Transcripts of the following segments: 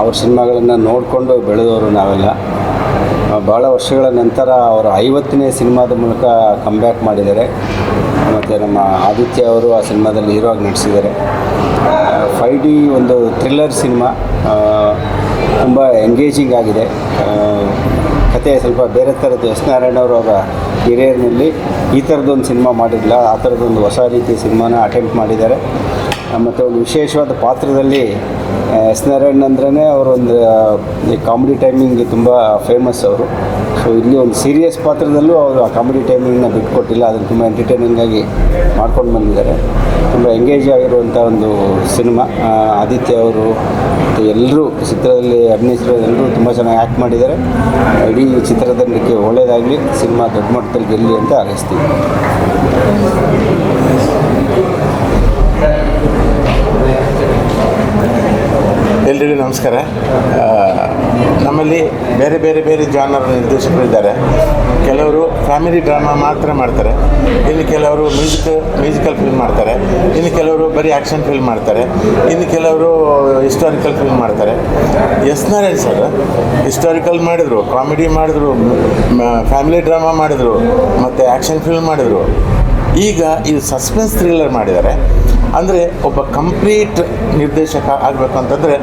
ಅವ್ರ ಸಿನಿಮಾಗಳನ್ನು ನೋಡಿಕೊಂಡು ಬೆಳೆದವರು ನಾವೆಲ್ಲ. ಭಾಳ ವರ್ಷಗಳ ನಂತರ ಅವರು ಐವತ್ತನೇ ಸಿನಿಮಾದ ಮೂಲಕ ಕಮ್ಬ್ಯಾಕ್ ಮಾಡಿದ್ದಾರೆ. ಮತ್ತು ನಮ್ಮ ಆದಿತ್ಯ ಅವರು ಆ ಸಿನಿಮಾದಲ್ಲಿ ಹೀರೋ ಆಗಿ ನಟಿಸಿದ್ದಾರೆ. ಫೈ ಡಿ ಒಂದು ಥ್ರಿಲ್ಲರ್ ಸಿನಿಮಾ. ತುಂಬ ಎಂಗೇಜಿಂಗ್ ಆಗಿದೆ. ಕತೆ ಸ್ವಲ್ಪ ಬೇರೆ ಥರದ್ದು. ಎಸ್ ನಾರಾಯಣ ಅವರು ಅವರ ಹಿರಿಯರ್ನಲ್ಲಿ ಈ ಥರದ್ದೊಂದು ಸಿನಿಮಾ ಮಾಡಿರಲಿಲ್ಲ ಆ ಥರದ್ದೊಂದು ಹೊಸ ರೀತಿಯ ಸಿನಿಮಾನ ಅಟೆಂಪ್ಟ್ ಮಾಡಿದ್ದಾರೆ. ಮತ್ತು ಒಂದು ವಿಶೇಷವಾದ ಪಾತ್ರದಲ್ಲಿ ಎಸ್ ನಾರಾಯಣ್ ಅಂದ್ರೇ ಅವರೊಂದು ಈ ಕಾಮಿಡಿ ಟೈಮಿಂಗ್ ತುಂಬ ಫೇಮಸ್ ಅವರು. ಸೊ ಇಲ್ಲಿ ಒಂದು ಸೀರಿಯಸ್ ಪಾತ್ರದಲ್ಲೂ ಅವರು ಆ ಕಾಮಿಡಿ ಟೈಮಿಂಗ್ನ ಬಿಟ್ಕೊಟ್ಟಿಲ್ಲ, ಅದನ್ನು ತುಂಬ ಎಂಟರ್ಟೈನಿಂಗ್ ಆಗಿ ಮಾಡ್ಕೊಂಡು ಬಂದಿದ್ದಾರೆ. ತುಂಬ ಎಂಗೇಜ್ ಆಗಿರುವಂಥ ಒಂದು ಸಿನಿಮಾ ಆದಿತ್ಯ ಅವರು ಎಲ್ಲರೂ ಚಿತ್ರದಲ್ಲಿ ಅಭಿನಯಿಸಿರೋ ಎಲ್ಲರೂ ತುಂಬ ಚೆನ್ನಾಗಿ ಆ್ಯಕ್ಟ್ ಮಾಡಿದ್ದಾರೆ. ಇಡೀ ಚಿತ್ರತಂಡಕ್ಕೆ ಒಳ್ಳೆಯದಾಗಲಿ ಸಿನಿಮಾ ದೊಡ್ಡ ಮಟ್ಟದಲ್ಲಿ ಗೆಲ್ಲಿ ಅಂತ ಹಾರೈಸ್ತೀವಿ ಎಲ್ರಿಗೂ ನಮಸ್ಕಾರ. ನಮ್ಮಲ್ಲಿ ಬೇರೆ ಬೇರೆ ಬೇರೆ ಜಾನರ್ ನಿರ್ದೇಶಕರಿದ್ದಾರೆ ಕೆಲವರು ಫ್ಯಾಮಿಲಿ ಡ್ರಾಮಾ ಮಾತ್ರ ಮಾಡ್ತಾರೆ. ಇನ್ನು ಕೆಲವರು ಮ್ಯೂಸಿಕ್ ಮ್ಯೂಸಿಕಲ್ ಫಿಲ್ಮ್ ಮಾಡ್ತಾರೆ. ಇನ್ನು ಕೆಲವರು ಬರೀ ಆ್ಯಕ್ಷನ್ ಫಿಲ್ಮ್ ಮಾಡ್ತಾರೆ. ಇನ್ನು ಕೆಲವರು ಹಿಸ್ಟಾರಿಕಲ್ ಫಿಲ್ಮ್ ಮಾಡ್ತಾರೆ. ಎಸ್ ನಾರಾಯಣ್ ಸರ್ ಹಿಸ್ಟಾರಿಕಲ್ ಮಾಡಿದರು ಕಾಮಿಡಿ ಮಾಡಿದರು ಫ್ಯಾಮಿಲಿ ಡ್ರಾಮಾ ಮಾಡಿದರು, ಮತ್ತು ಆ್ಯಕ್ಷನ್ ಫಿಲ್ಮ್ ಮಾಡಿದರು. ಈಗ ಇದು ಸಸ್ಪೆನ್ಸ್ ಥ್ರಿಲ್ಲರ್ ಮಾಡಿದ್ದಾರೆ. ಅಂದರೆ ಒಬ್ಬ ಕಂಪ್ಲೀಟ್ ನಿರ್ದೇಶಕ ಆಗಬೇಕು ಅಂತಂದರೆ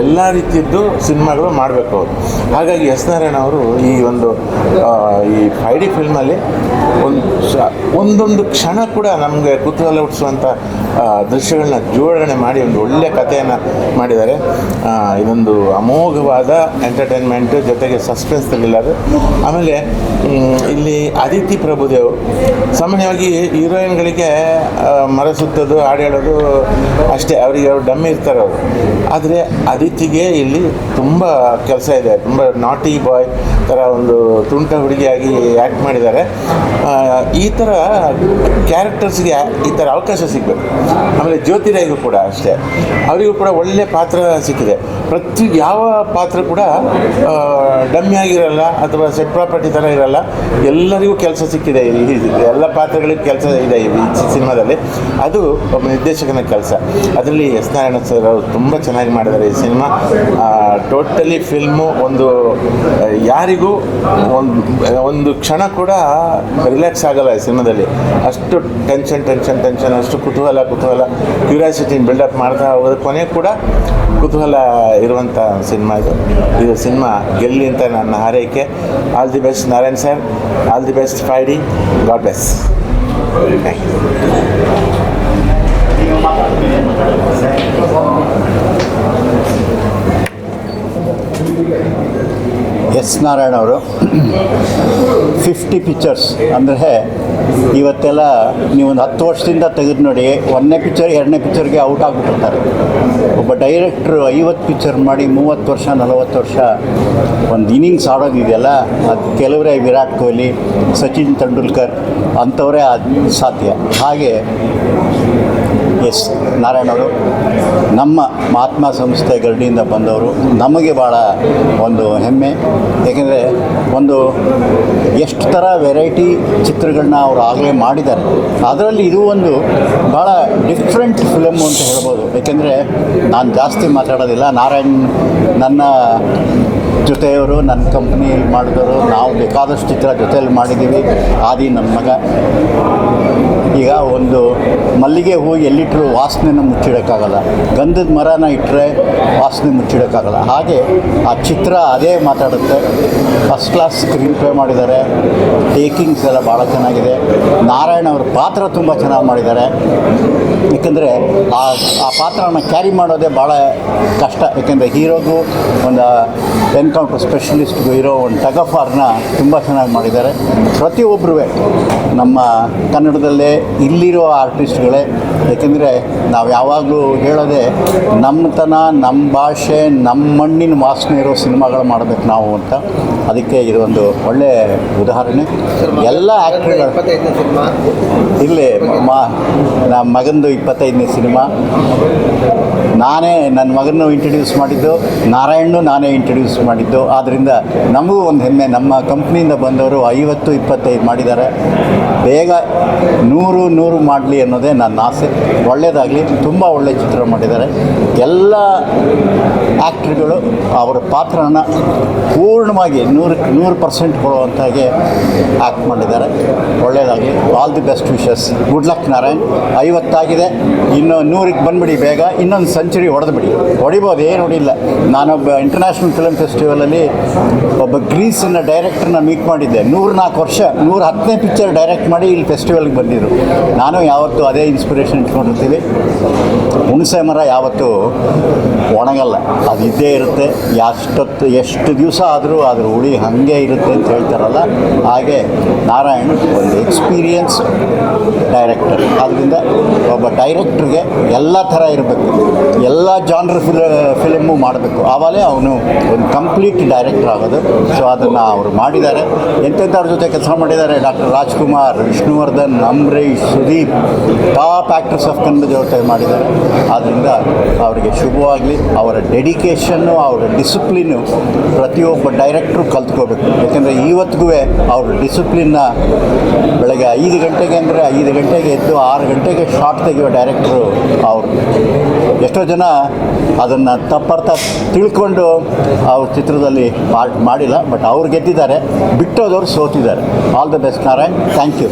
ಎಲ್ಲ ರೀತಿಯದ್ದು ಸಿನಿಮಾಗಳು ಮಾಡಬೇಕು ಅವರು. ಹಾಗಾಗಿ ಎಸ್ ನಾರಾಯಣ ಅವರು ಈ ಒಂದು ಈ ಫೈ ಡಿ ಫಿಲ್ಮಲ್ಲಿ ಒಂದು ಒಂದೊಂದು ಕ್ಷಣ ಕೂಡ ನಮಗೆ ಕುತೂಹಲ ಹುಟ್ಟಿಸುವಂಥ ದೃಶ್ಯಗಳನ್ನ ಜೋಡಣೆ ಮಾಡಿ ಒಂದು ಒಳ್ಳೆಯ ಕಥೆಯನ್ನು ಮಾಡಿದ್ದಾರೆ. ಇದೊಂದು ಅಮೋಘವಾದ ಎಂಟರ್ಟೈನ್ಮೆಂಟ್ ಜೊತೆಗೆ ಸಸ್ಪೆನ್ಸ್ ಅದು ಆಮೇಲೆ ಇಲ್ಲಿ ಅದಿತಿ ಪ್ರಭುದೇವ್ ಸಾಮಾನ್ಯವಾಗಿ ಹೀರೋಯಿನ್ಗಳಿಗೆ ಮರ ಸುತ್ತೋದು ಹಾಡು ಹೇಳೋದು ಅಷ್ಟೇ, ಅವರಿಗೆ ಅವ್ರು ಡಮ್ಮಿ ಇರ್ತಾರೆ ಅವರು. ಆದರೆ ಅದಿತಿಗೆ ಇಲ್ಲಿ ತುಂಬ ಕೆಲಸ ಇದೆ. ತುಂಬ ನಾಟಿ ಬಾಯ್ ಥರ ಒಂದು ತುಂಟ ಹುಡುಗಿಯಾಗಿ ಆ್ಯಕ್ಟ್ ಮಾಡಿದ್ದಾರೆ. ಈ ಥರ ಕ್ಯಾರೆಕ್ಟರ್ಸ್ಗೆ ಈ ಥರ ಅವಕಾಶ ಸಿಗಬೇಕು. ಆಮೇಲೆ ಜ್ಯೋತಿರಾಯ್ಗೂ ಕೂಡ ಅಷ್ಟೇ. ಅವರಿಗೂ ಕೂಡ ಒಳ್ಳೆ ಪಾತ್ರ ಸಿಕ್ಕಿದೆ. ಪ್ರತಿ ಯಾವ ಪಾತ್ರ ಕೂಡ ಡಮ್ಮಿ ಆಗಿರಲ್ಲ ಅಥವಾ ಸೆಟ್ ಪ್ರಾಪರ್ಟಿ ಥರ ಇರಲ್ಲ, ಎಲ್ಲರಿಗೂ ಕೆಲಸ ಸಿಕ್ಕಿದೆ. ಎಲ್ಲ ಪಾತ್ರಗಳಿಗೆ ಕೆಲಸ ಇದೆ ಈ ಸಿನಿಮಾದಲ್ಲಿ. ಅದು ನಿರ್ದೇಶಕನ ಕೆಲಸ ಅದರಲ್ಲಿ ಎಸ್ ನಾರಾಯಣ ಸರ್ ಅವರು ತುಂಬ ಚೆನ್ನಾಗಿ ಮಾಡಿದ್ದಾರೆ ಈ ಸಿನಿಮಾ. ಟೋಟಲಿ ಫಿಲ್ಮು ಒಂದು ಯಾರಿಗೂ ಒಂದು ಒಂದು ಕ್ಷಣ ಕೂಡ ರಿಲ್ಯಾಕ್ಸ್ ಆಗಲ್ಲ ಈ ಸಿನಿಮಾದಲ್ಲಿ. ಅಷ್ಟು ಟೆನ್ಷನ್ ಟೆನ್ಷನ್ ಟೆನ್ಷನ್, ಅಷ್ಟು ಕುತೂಹಲ ಕುತೂಹಲ. ಕ್ಯೂರಿಯಾಸಿಟಿನ ಬಿಲ್ಡಪ್ ಮಾಡ್ತಾ ಹೋಗೋದು ಕೊನೆ ಕೂಡ ಕುತೂಹಲ ಇರುವಂಥ ಸಿನಿಮಾ ಇದು. ಇದು ಸಿನಿಮಾ ಗೆಲ್ಲಿ ಅಂತ ನನ್ನ ಹಾರೈಕೆ. All the best Narayan sir. All the best five D. God bless thank you. S Narayana ಅವರು. ಫಿಫ್ಟಿ ಪಿಕ್ಚರ್ಸ್ ಅಂದರೆ ಇವತ್ತೆಲ್ಲ ನೀವೊಂದು ಹತ್ತು ವರ್ಷದಿಂದ ತೆಗೆದು ನೋಡಿ, ಒಂದನೇ ಪಿಕ್ಚರ್ ಎರಡನೇ ಪಿಕ್ಚರ್ಗೆ ಔಟ್ ಆಗಿಬಿಟ್ಟಿರ್ತಾರೆ. ಒಬ್ಬ ಡೈರೆಕ್ಟ್ರು ಐವತ್ತು ಪಿಕ್ಚರ್ ಮಾಡಿ ಮೂವತ್ತು ವರ್ಷ, ನಲವತ್ತು ವರ್ಷ ಒಂದು ಇನಿಂಗ್ಸ್ ಆಡೋದಿದೆಯಲ್ಲ, ಅದು ಕೆಲವರೇ ವಿರಾಟ್ ಕೊಹ್ಲಿ, ಸಚಿನ್ ತೆಂಡೂಲ್ಕರ್ ಅಂಥವರೇ ಅದು ಸಾಧ್ಯ. ಹಾಗೆ ಎಸ್ ನಾರಾಯಣ ಅವರು, ನಮ್ಮ ಮಹಾತ್ಮ ಸಂಸ್ಥೆ ಗರಡಿಯಿಂದ ಬಂದವರು, ನಮಗೆ ಭಾಳ ಒಂದು ಹೆಮ್ಮೆ. ಏಕೆಂದರೆ ಒಂದು ಎಷ್ಟು ಥರ ವೆರೈಟಿ ಚಿತ್ರಗಳನ್ನ ಅವರು ಆಗಲೇ ಮಾಡಿದ್ದಾರೆ. ಅದರಲ್ಲಿ ಇದು ಒಂದು ಭಾಳ ಡಿಫ್ರೆಂಟ್ ಫಿಲಮ್ ಅಂತ ಹೇಳ್ಬೋದು. ಏಕೆಂದರೆ ನಾನು ಜಾಸ್ತಿ ಮಾತಾಡೋದಿಲ್ಲ. ನಾರಾಯಣ್ ನನ್ನ ಜೊತೆಯವರು, ನನ್ನ ಕಂಪ್ನಿಯಲ್ಲಿ ಮಾಡಿದವರು. ನಾವು ಬೇಕಾದಷ್ಟು ಚಿತ್ರ ಜೊತೆಯಲ್ಲಿ ಮಾಡಿದ್ದೀವಿ ಆದಿ ನಮ್ಮ ಮಗ. ಈಗ ಒಂದು ಮಲ್ಲಿಗೆ ಹೂ ಎಲ್ಲಿಟ್ಟರು ವಾಸನೆನ ಮುಚ್ಚಿಡೋಕ್ಕಾಗಲ್ಲ. ಗಂಧದ ಮರನ ಇಟ್ಟರೆ ವಾಸನೆ ಮುಚ್ಚಿಡೋಕ್ಕಾಗಲ್ಲ. ಹಾಗೆ ಆ ಚಿತ್ರ ಅದೇ ಮಾತಾಡುತ್ತೆ. ಫಸ್ಟ್ ಕ್ಲಾಸ್ ಸ್ಕ್ರೀನ್ ಪ್ಲೇ ಮಾಡಿದ್ದಾರೆ. ಟೇಕಿಂಗ್ಸ್ ಎಲ್ಲ ಭಾಳ ಚೆನ್ನಾಗಿದೆ. ನಾರಾಯಣ ಅವ್ರ ಪಾತ್ರ ತುಂಬ ಚೆನ್ನಾಗಿ ಮಾಡಿದ್ದಾರೆ. ಏಕೆಂದರೆ ಆ ಆ ಪಾತ್ರನ ಕ್ಯಾರಿ ಮಾಡೋದೇ ಭಾಳ ಕಷ್ಟ. ಏಕೆಂದರೆ ಹೀರೋಗೂ ಒಂದು ಎನ್ಕೌಂಟರ್ ಸ್ಪೆಷಲಿಸ್ಟ್ಗೂ ಇರೋ ಒಂದು ಟಗಫಾರ್ನ ತುಂಬ ಚೆನ್ನಾಗಿ ಮಾಡಿದ್ದಾರೆ. ಪ್ರತಿಯೊಬ್ಬರೂ ನಮ್ಮ ಕನ್ನಡದಲ್ಲೇ ಇಲ್ಲಿರೋ ಆರ್ಟಿಸ್ಟ್ಗಳೇ ಏಕೆಂದರೆ ನಾವು ಯಾವಾಗಲೂ ಹೇಳೋದೇ ನಮ್ಮತನ ನಮ್ಮ ಭಾಷೆ ನಮ್ಮ ಮಣ್ಣಿನ ವಾಸನೆ ಇರೋ ಸಿನಿಮಾಗಳು ಮಾಡಬೇಕು ನಾವು ಅಂತ. ಅದಕ್ಕೆ ಇದೊಂದು ಒಳ್ಳೆ ಉದಾಹರಣೆ. ಎಲ್ಲ ಆ್ಯಕ್ಟ್ರಿಗಳು ಇಲ್ಲಿ ಮಾ ನಮ್ಮ ಮಗಂದು ಇಪ್ಪತ್ತೈದನೇ ಸಿನಿಮಾ. ನಾನೇ ನನ್ನ ಮಗನ್ನು ಇಂಟ್ರಡ್ಯೂಸ್ ಮಾಡಿದ್ದು ನಾರಾಯಣನು ನಾನೇ ಇಂಟ್ರೊಡ್ಯೂಸ್ ಮಾಡಿದ್ದು. ಆದ್ದರಿಂದ ನಮಗೂ ಒಂದು ಹೆಮ್ಮೆ. ನಮ್ಮ ಕಂಪ್ನಿಯಿಂದ ಬಂದವರು ಐವತ್ತು, ಇಪ್ಪತ್ತೈದು ಮಾಡಿದ್ದಾರೆ. ಬೇಗ ನೂರು ನೂರು ಮಾಡಲಿ ಅನ್ನೋದೇ ನನ್ನ ಆಸೆ. ಒಳ್ಳೆಯದಾಗಲಿ ತುಂಬ ಒಳ್ಳೆಯ ಚಿತ್ರ ಮಾಡಿದ್ದಾರೆ. ಎಲ್ಲ ಆ್ಯಕ್ಟ್ರ್ಗಳು ಅವರ ಪಾತ್ರನ ಪೂರ್ಣವಾಗಿ ನೂರು ನೂರು ಪರ್ಸೆಂಟ್ ಕೊಡುವಂತಾಗೆ ಆ್ಯಕ್ಟ್ ಮಾಡಿದ್ದಾರೆ. ಒಳ್ಳೆಯದಾಗಲಿ all the best wishes good luck Narayan. ಐವತ್ತಾಗಿದೆ. ಇನ್ನು ನೂರಿಗೆ ಬಂದ್ಬಿಡಿ ಬೇಗ. ಇನ್ನೊಂದು ಸೆಂಚುರಿ ಹೊಡೆದ್ಬಿಡಿ ಹೊಡಿಬೋದು, ಏನು ಹೊಡಿಲ್ಲ. ನಾನೊಬ್ಬ ಇಂಟರ್ನ್ಯಾಷನಲ್ ಫಿಲ್ಮ್ ಫೆಸ್ಟಿವಲಲ್ಲಿ ಒಬ್ಬ ಗ್ರೀಸಿನ ಡೈರೆಕ್ಟರ್ನ ಮೀಟ್ ಮಾಡಿದ್ದೆ. ನೂರು ನಾಲ್ಕು ವರ್ಷ ನೂರ ಹತ್ತನೇ ಪಿಕ್ಚರ್ ಡೈರೆಕ್ಟ್ ಮಾಡಿ ಇಲ್ಲಿ ಫೆಸ್ಟಿವಲ್ಗೆ ಬಂದಿದ್ದರು ನಾನು ಯಾವತ್ತೂ ಅದೇ ಇನ್ಸ್ಪಿರೇಷನ್ ಇಟ್ಕೊಂಡಿರ್ತೀವಿ ಹುಣಸೆ ಮರ ಯಾವತ್ತೂ ಒಣಗಲ್ಲ. ಅದು ಇದ್ದೇ ಇರುತ್ತೆ. ಎಷ್ಟೊತ್ತು ಎಷ್ಟು ದಿವಸ ಆದರೂ ಅದ್ರ ಹುಳಿ ಹಾಗೆ ಇರುತ್ತೆ ಅಂತ ಹೇಳ್ತಾರಲ್ಲ. ಹಾಗೆ ನಾರಾಯಣ್ ಒಂದು ಎಕ್ಸ್ಪೀರಿಯನ್ಸ್ ಡೈರೆಕ್ಟರ್ ಆದ್ದರಿಂದ ಒಬ್ಬ ಡೈರೆಕ್ಟ್ರಿಗೆ ಎಲ್ಲ ಥರ ಇರಬೇಕು. ಎಲ್ಲ ಜಾನ್ರ್ ಫಿಲ್ ಫಿಲಮ್ಮು ಮಾಡಬೇಕು. ಆವಾಗಲೇ ಅವನು ಒಂದು ಕಂಪ್ಲೀಟ್ ಡೈರೆಕ್ಟರ್ ಆಗೋದು. ಸೊ ಅದನ್ನು ಅವರು ಮಾಡಿದ್ದಾರೆ. ಎಂತೆಂಥವ್ರ ಜೊತೆ ಕೆಲಸ ಮಾಡಿದ್ದಾರೆ? Doctor Rajkumar, Vishnuvardhan Ambareesh Sudeep top actors of Kannada ಜೊತೆ ಮಾಡಿದ್ದಾರೆ. ಆದ್ದರಿಂದ ಅವರಿಗೆ ಶುಭವಾಗಲಿ. ಅವರ ಡೆಡಿಕೇಷನ್ನು ಅವರ ಡಿಸಿಪ್ಲಿನ್ನು ಪ್ರತಿಯೊಬ್ಬ ಡೈರೆಕ್ಟ್ರು ಕಲ್ತ್ಕೋಬೇಕು. ಯಾಕೆಂದರೆ ಇವತ್ತಿಗೂ ಅವ್ರ ಡಿಸಿಪ್ಲಿನ್ನ ಬೆಳಗ್ಗೆ ಐದು ಗಂಟೆಗೆ ಅಂದರೆ ಐದು ಗಂಟೆಗೆ ಎದ್ದು ಆರು ಗಂಟೆಗೆ ಶಾರ್ಟ್ ತೆಗೆಯೋ ಡೈರೆಕ್ಟ್ರು ಅವರು. ಎಷ್ಟೋ ಜನ ಅದನ್ನು ತಪ್ಪರ್ಥ ತಿಳ್ಕೊಂಡು ಅವ್ರ ಚಿತ್ರದಲ್ಲಿ ಪಾರ್ಟ್ ಮಾಡಿಲ್ಲ ಬಟ್ ಅವ್ರು ಗೆದ್ದಿದ್ದಾರೆ. ಬಿಟ್ಟೋದವ್ರು ಸೋತಿದ್ದಾರೆ. All the best Narayan. Thank you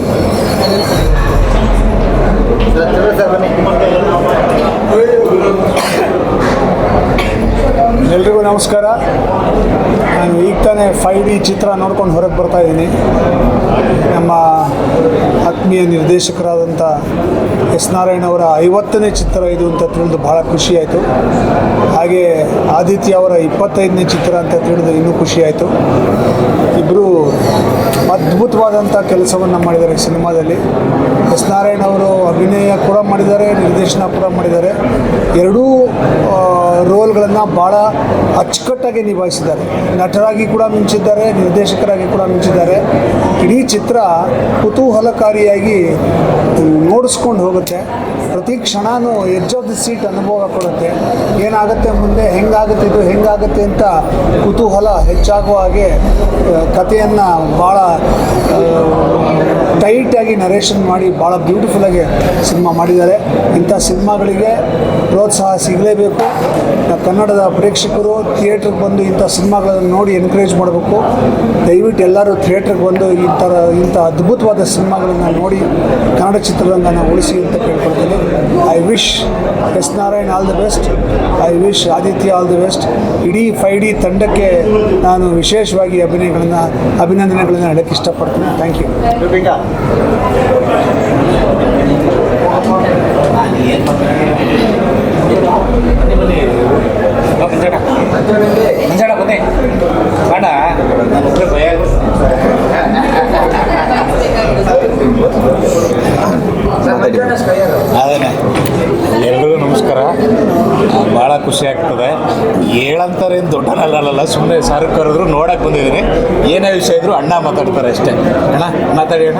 Terus apa nih? ಎಲ್ರಿಗೂ ನಮಸ್ಕಾರ. ನಾನು ಈಗ ತಾನೇ ಫೈವ್ ಡಿ ಚಿತ್ರ ನೋಡ್ಕೊಂಡು ಹೊರಗೆ ಬರ್ತಾ ಇದ್ದೀನಿ. ನಮ್ಮ ಆತ್ಮೀಯ ನಿರ್ದೇಶಕರಾದಂಥ ಎಸ್ ನಾರಾಯಣ ಅವರ ಐವತ್ತನೇ ಚಿತ್ರ ಇದು ಅಂತ ತಿಳಿದು ಭಾಳ ಖುಷಿಯಾಯಿತು ಹಾಗೆ ಆದಿತ್ಯ ಅವರ ಇಪ್ಪತ್ತೈದನೇ ಚಿತ್ರ ಅಂತ ತಿಳಿದು ಇನ್ನೂ ಖುಷಿಯಾಯಿತು ಇಬ್ಬರು ಅದ್ಭುತವಾದಂಥ ಕೆಲಸವನ್ನು ಮಾಡಿದ್ದಾರೆ ಸಿನಿಮಾದಲ್ಲಿ. ಎಸ್ ನಾರಾಯಣ ಅವರು ಅಭಿನಯ ಕೂಡ ಮಾಡಿದ್ದಾರೆ, ನಿರ್ದೇಶನ ಕೂಡ ಮಾಡಿದ್ದಾರೆ. ಎರಡೂ ರೋಲ್ಗಳನ್ನು ಭಾಳ ಅಚ್ಚುಕಟ್ಟಾಗಿ ನಿಭಾಯಿಸಿದ್ದಾರೆ. ನಟರಾಗಿ ಕೂಡ ಮಿಂಚಿದ್ದಾರೆ ನಿರ್ದೇಶಕರಾಗಿ ಕೂಡ ಮಿಂಚಿದ್ದಾರೆ. ಇಡೀ ಚಿತ್ರ ಕುತೂಹಲಕಾರಿಯಾಗಿ ನೋಡಿಸ್ಕೊಂಡು ಹೋಗುತ್ತೆ. ಪ್ರತಿ ಕ್ಷಣವೂ ಎಡ್ಜ್ ಆಫ್ ದಿ ಸೀಟ್ ಅನುಭವ ಕೊಡುತ್ತೆ. ಏನಾಗುತ್ತೆ ಮುಂದೆ, ಹೆಂಗಾಗುತ್ತೆ, ಇದು ಹೆಂಗಾಗುತ್ತೆ ಅಂತ ಕುತೂಹಲ ಹೆಚ್ಚಾಗುವ ಹಾಗೆ ಕಥೆಯನ್ನು ಭಾಳ ಟೈಟಾಗಿ ನರೇಷನ್ ಮಾಡಿ ಭಾಳ ಬ್ಯೂಟಿಫುಲ್ಲಾಗಿ ಸಿನಿಮಾ ಮಾಡಿದ್ದಾರೆ. ಇಂಥ ಸಿನಿಮಾಗಳಿಗೆ ಪ್ರೋತ್ಸಾಹ ಸಿಗಲೇಬೇಕು. ಕನ್ನಡದ ಪ್ರೇಕ್ಷಕರು ಥಿಯೇಟ್ರಿಗೆ ಬಂದು ಇಂಥ ಸಿನಿಮಾಗಳನ್ನು ನೋಡಿ ಎನ್ಕರೇಜ್ ಮಾಡಬೇಕು. ದಯವಿಟ್ಟು ಎಲ್ಲರೂ ಥಿಯೇಟ್ರಿಗೆ ಬಂದು ಈ ಥರ, ಇಂಥ ಅದ್ಭುತವಾದ ಸಿನಿಮಾಗಳನ್ನು ನೋಡಿ ಕನ್ನಡ ಚಿತ್ರರಂಗನ ಉಳಿಸಿ ಅಂತ ಕೇಳ್ಕೊಳ್ತೀನಿ. I wish S Narayan all the best I wish Aditya all the best ಇಡೀ ಫೈ ಡಿ ತಂಡಕ್ಕೆ ನಾನು ವಿಶೇಷವಾಗಿ ಅಭಿನಯಗಳನ್ನು ಅಭಿನಂದನೆಗಳನ್ನು ಹೇಳಕ್ಕೆ ಇಷ್ಟಪಡ್ತೀನಿ. ಥ್ಯಾಂಕ್ ಯು ಬೇಡ ಒಬ್ಬರೇ ಅದೇನೆ. ಎಲ್ರಿಗೂ ನಮಸ್ಕಾರ. ಭಾಳ ಖುಷಿ ಆಗ್ತದೆ. ಹೇಳಂತಾರೇನು ದೊಡ್ಡ ದೊಡ್ಡನಲ್ಲ ಸುಮ್ಮನೆ ಸಾರು ಕರೆದ್ರು ನೋಡಕ್ಕೆ ಬಂದಿದ್ದೀನಿ. ಏನೇ ವಿಷಯ ಇದ್ರು ಅಣ್ಣ ಮಾತಾಡ್ತಾರೆ ಅಷ್ಟೇ. ಅಣ್ಣ ಮಾತಾಡಿ ಅಣ್ಣ.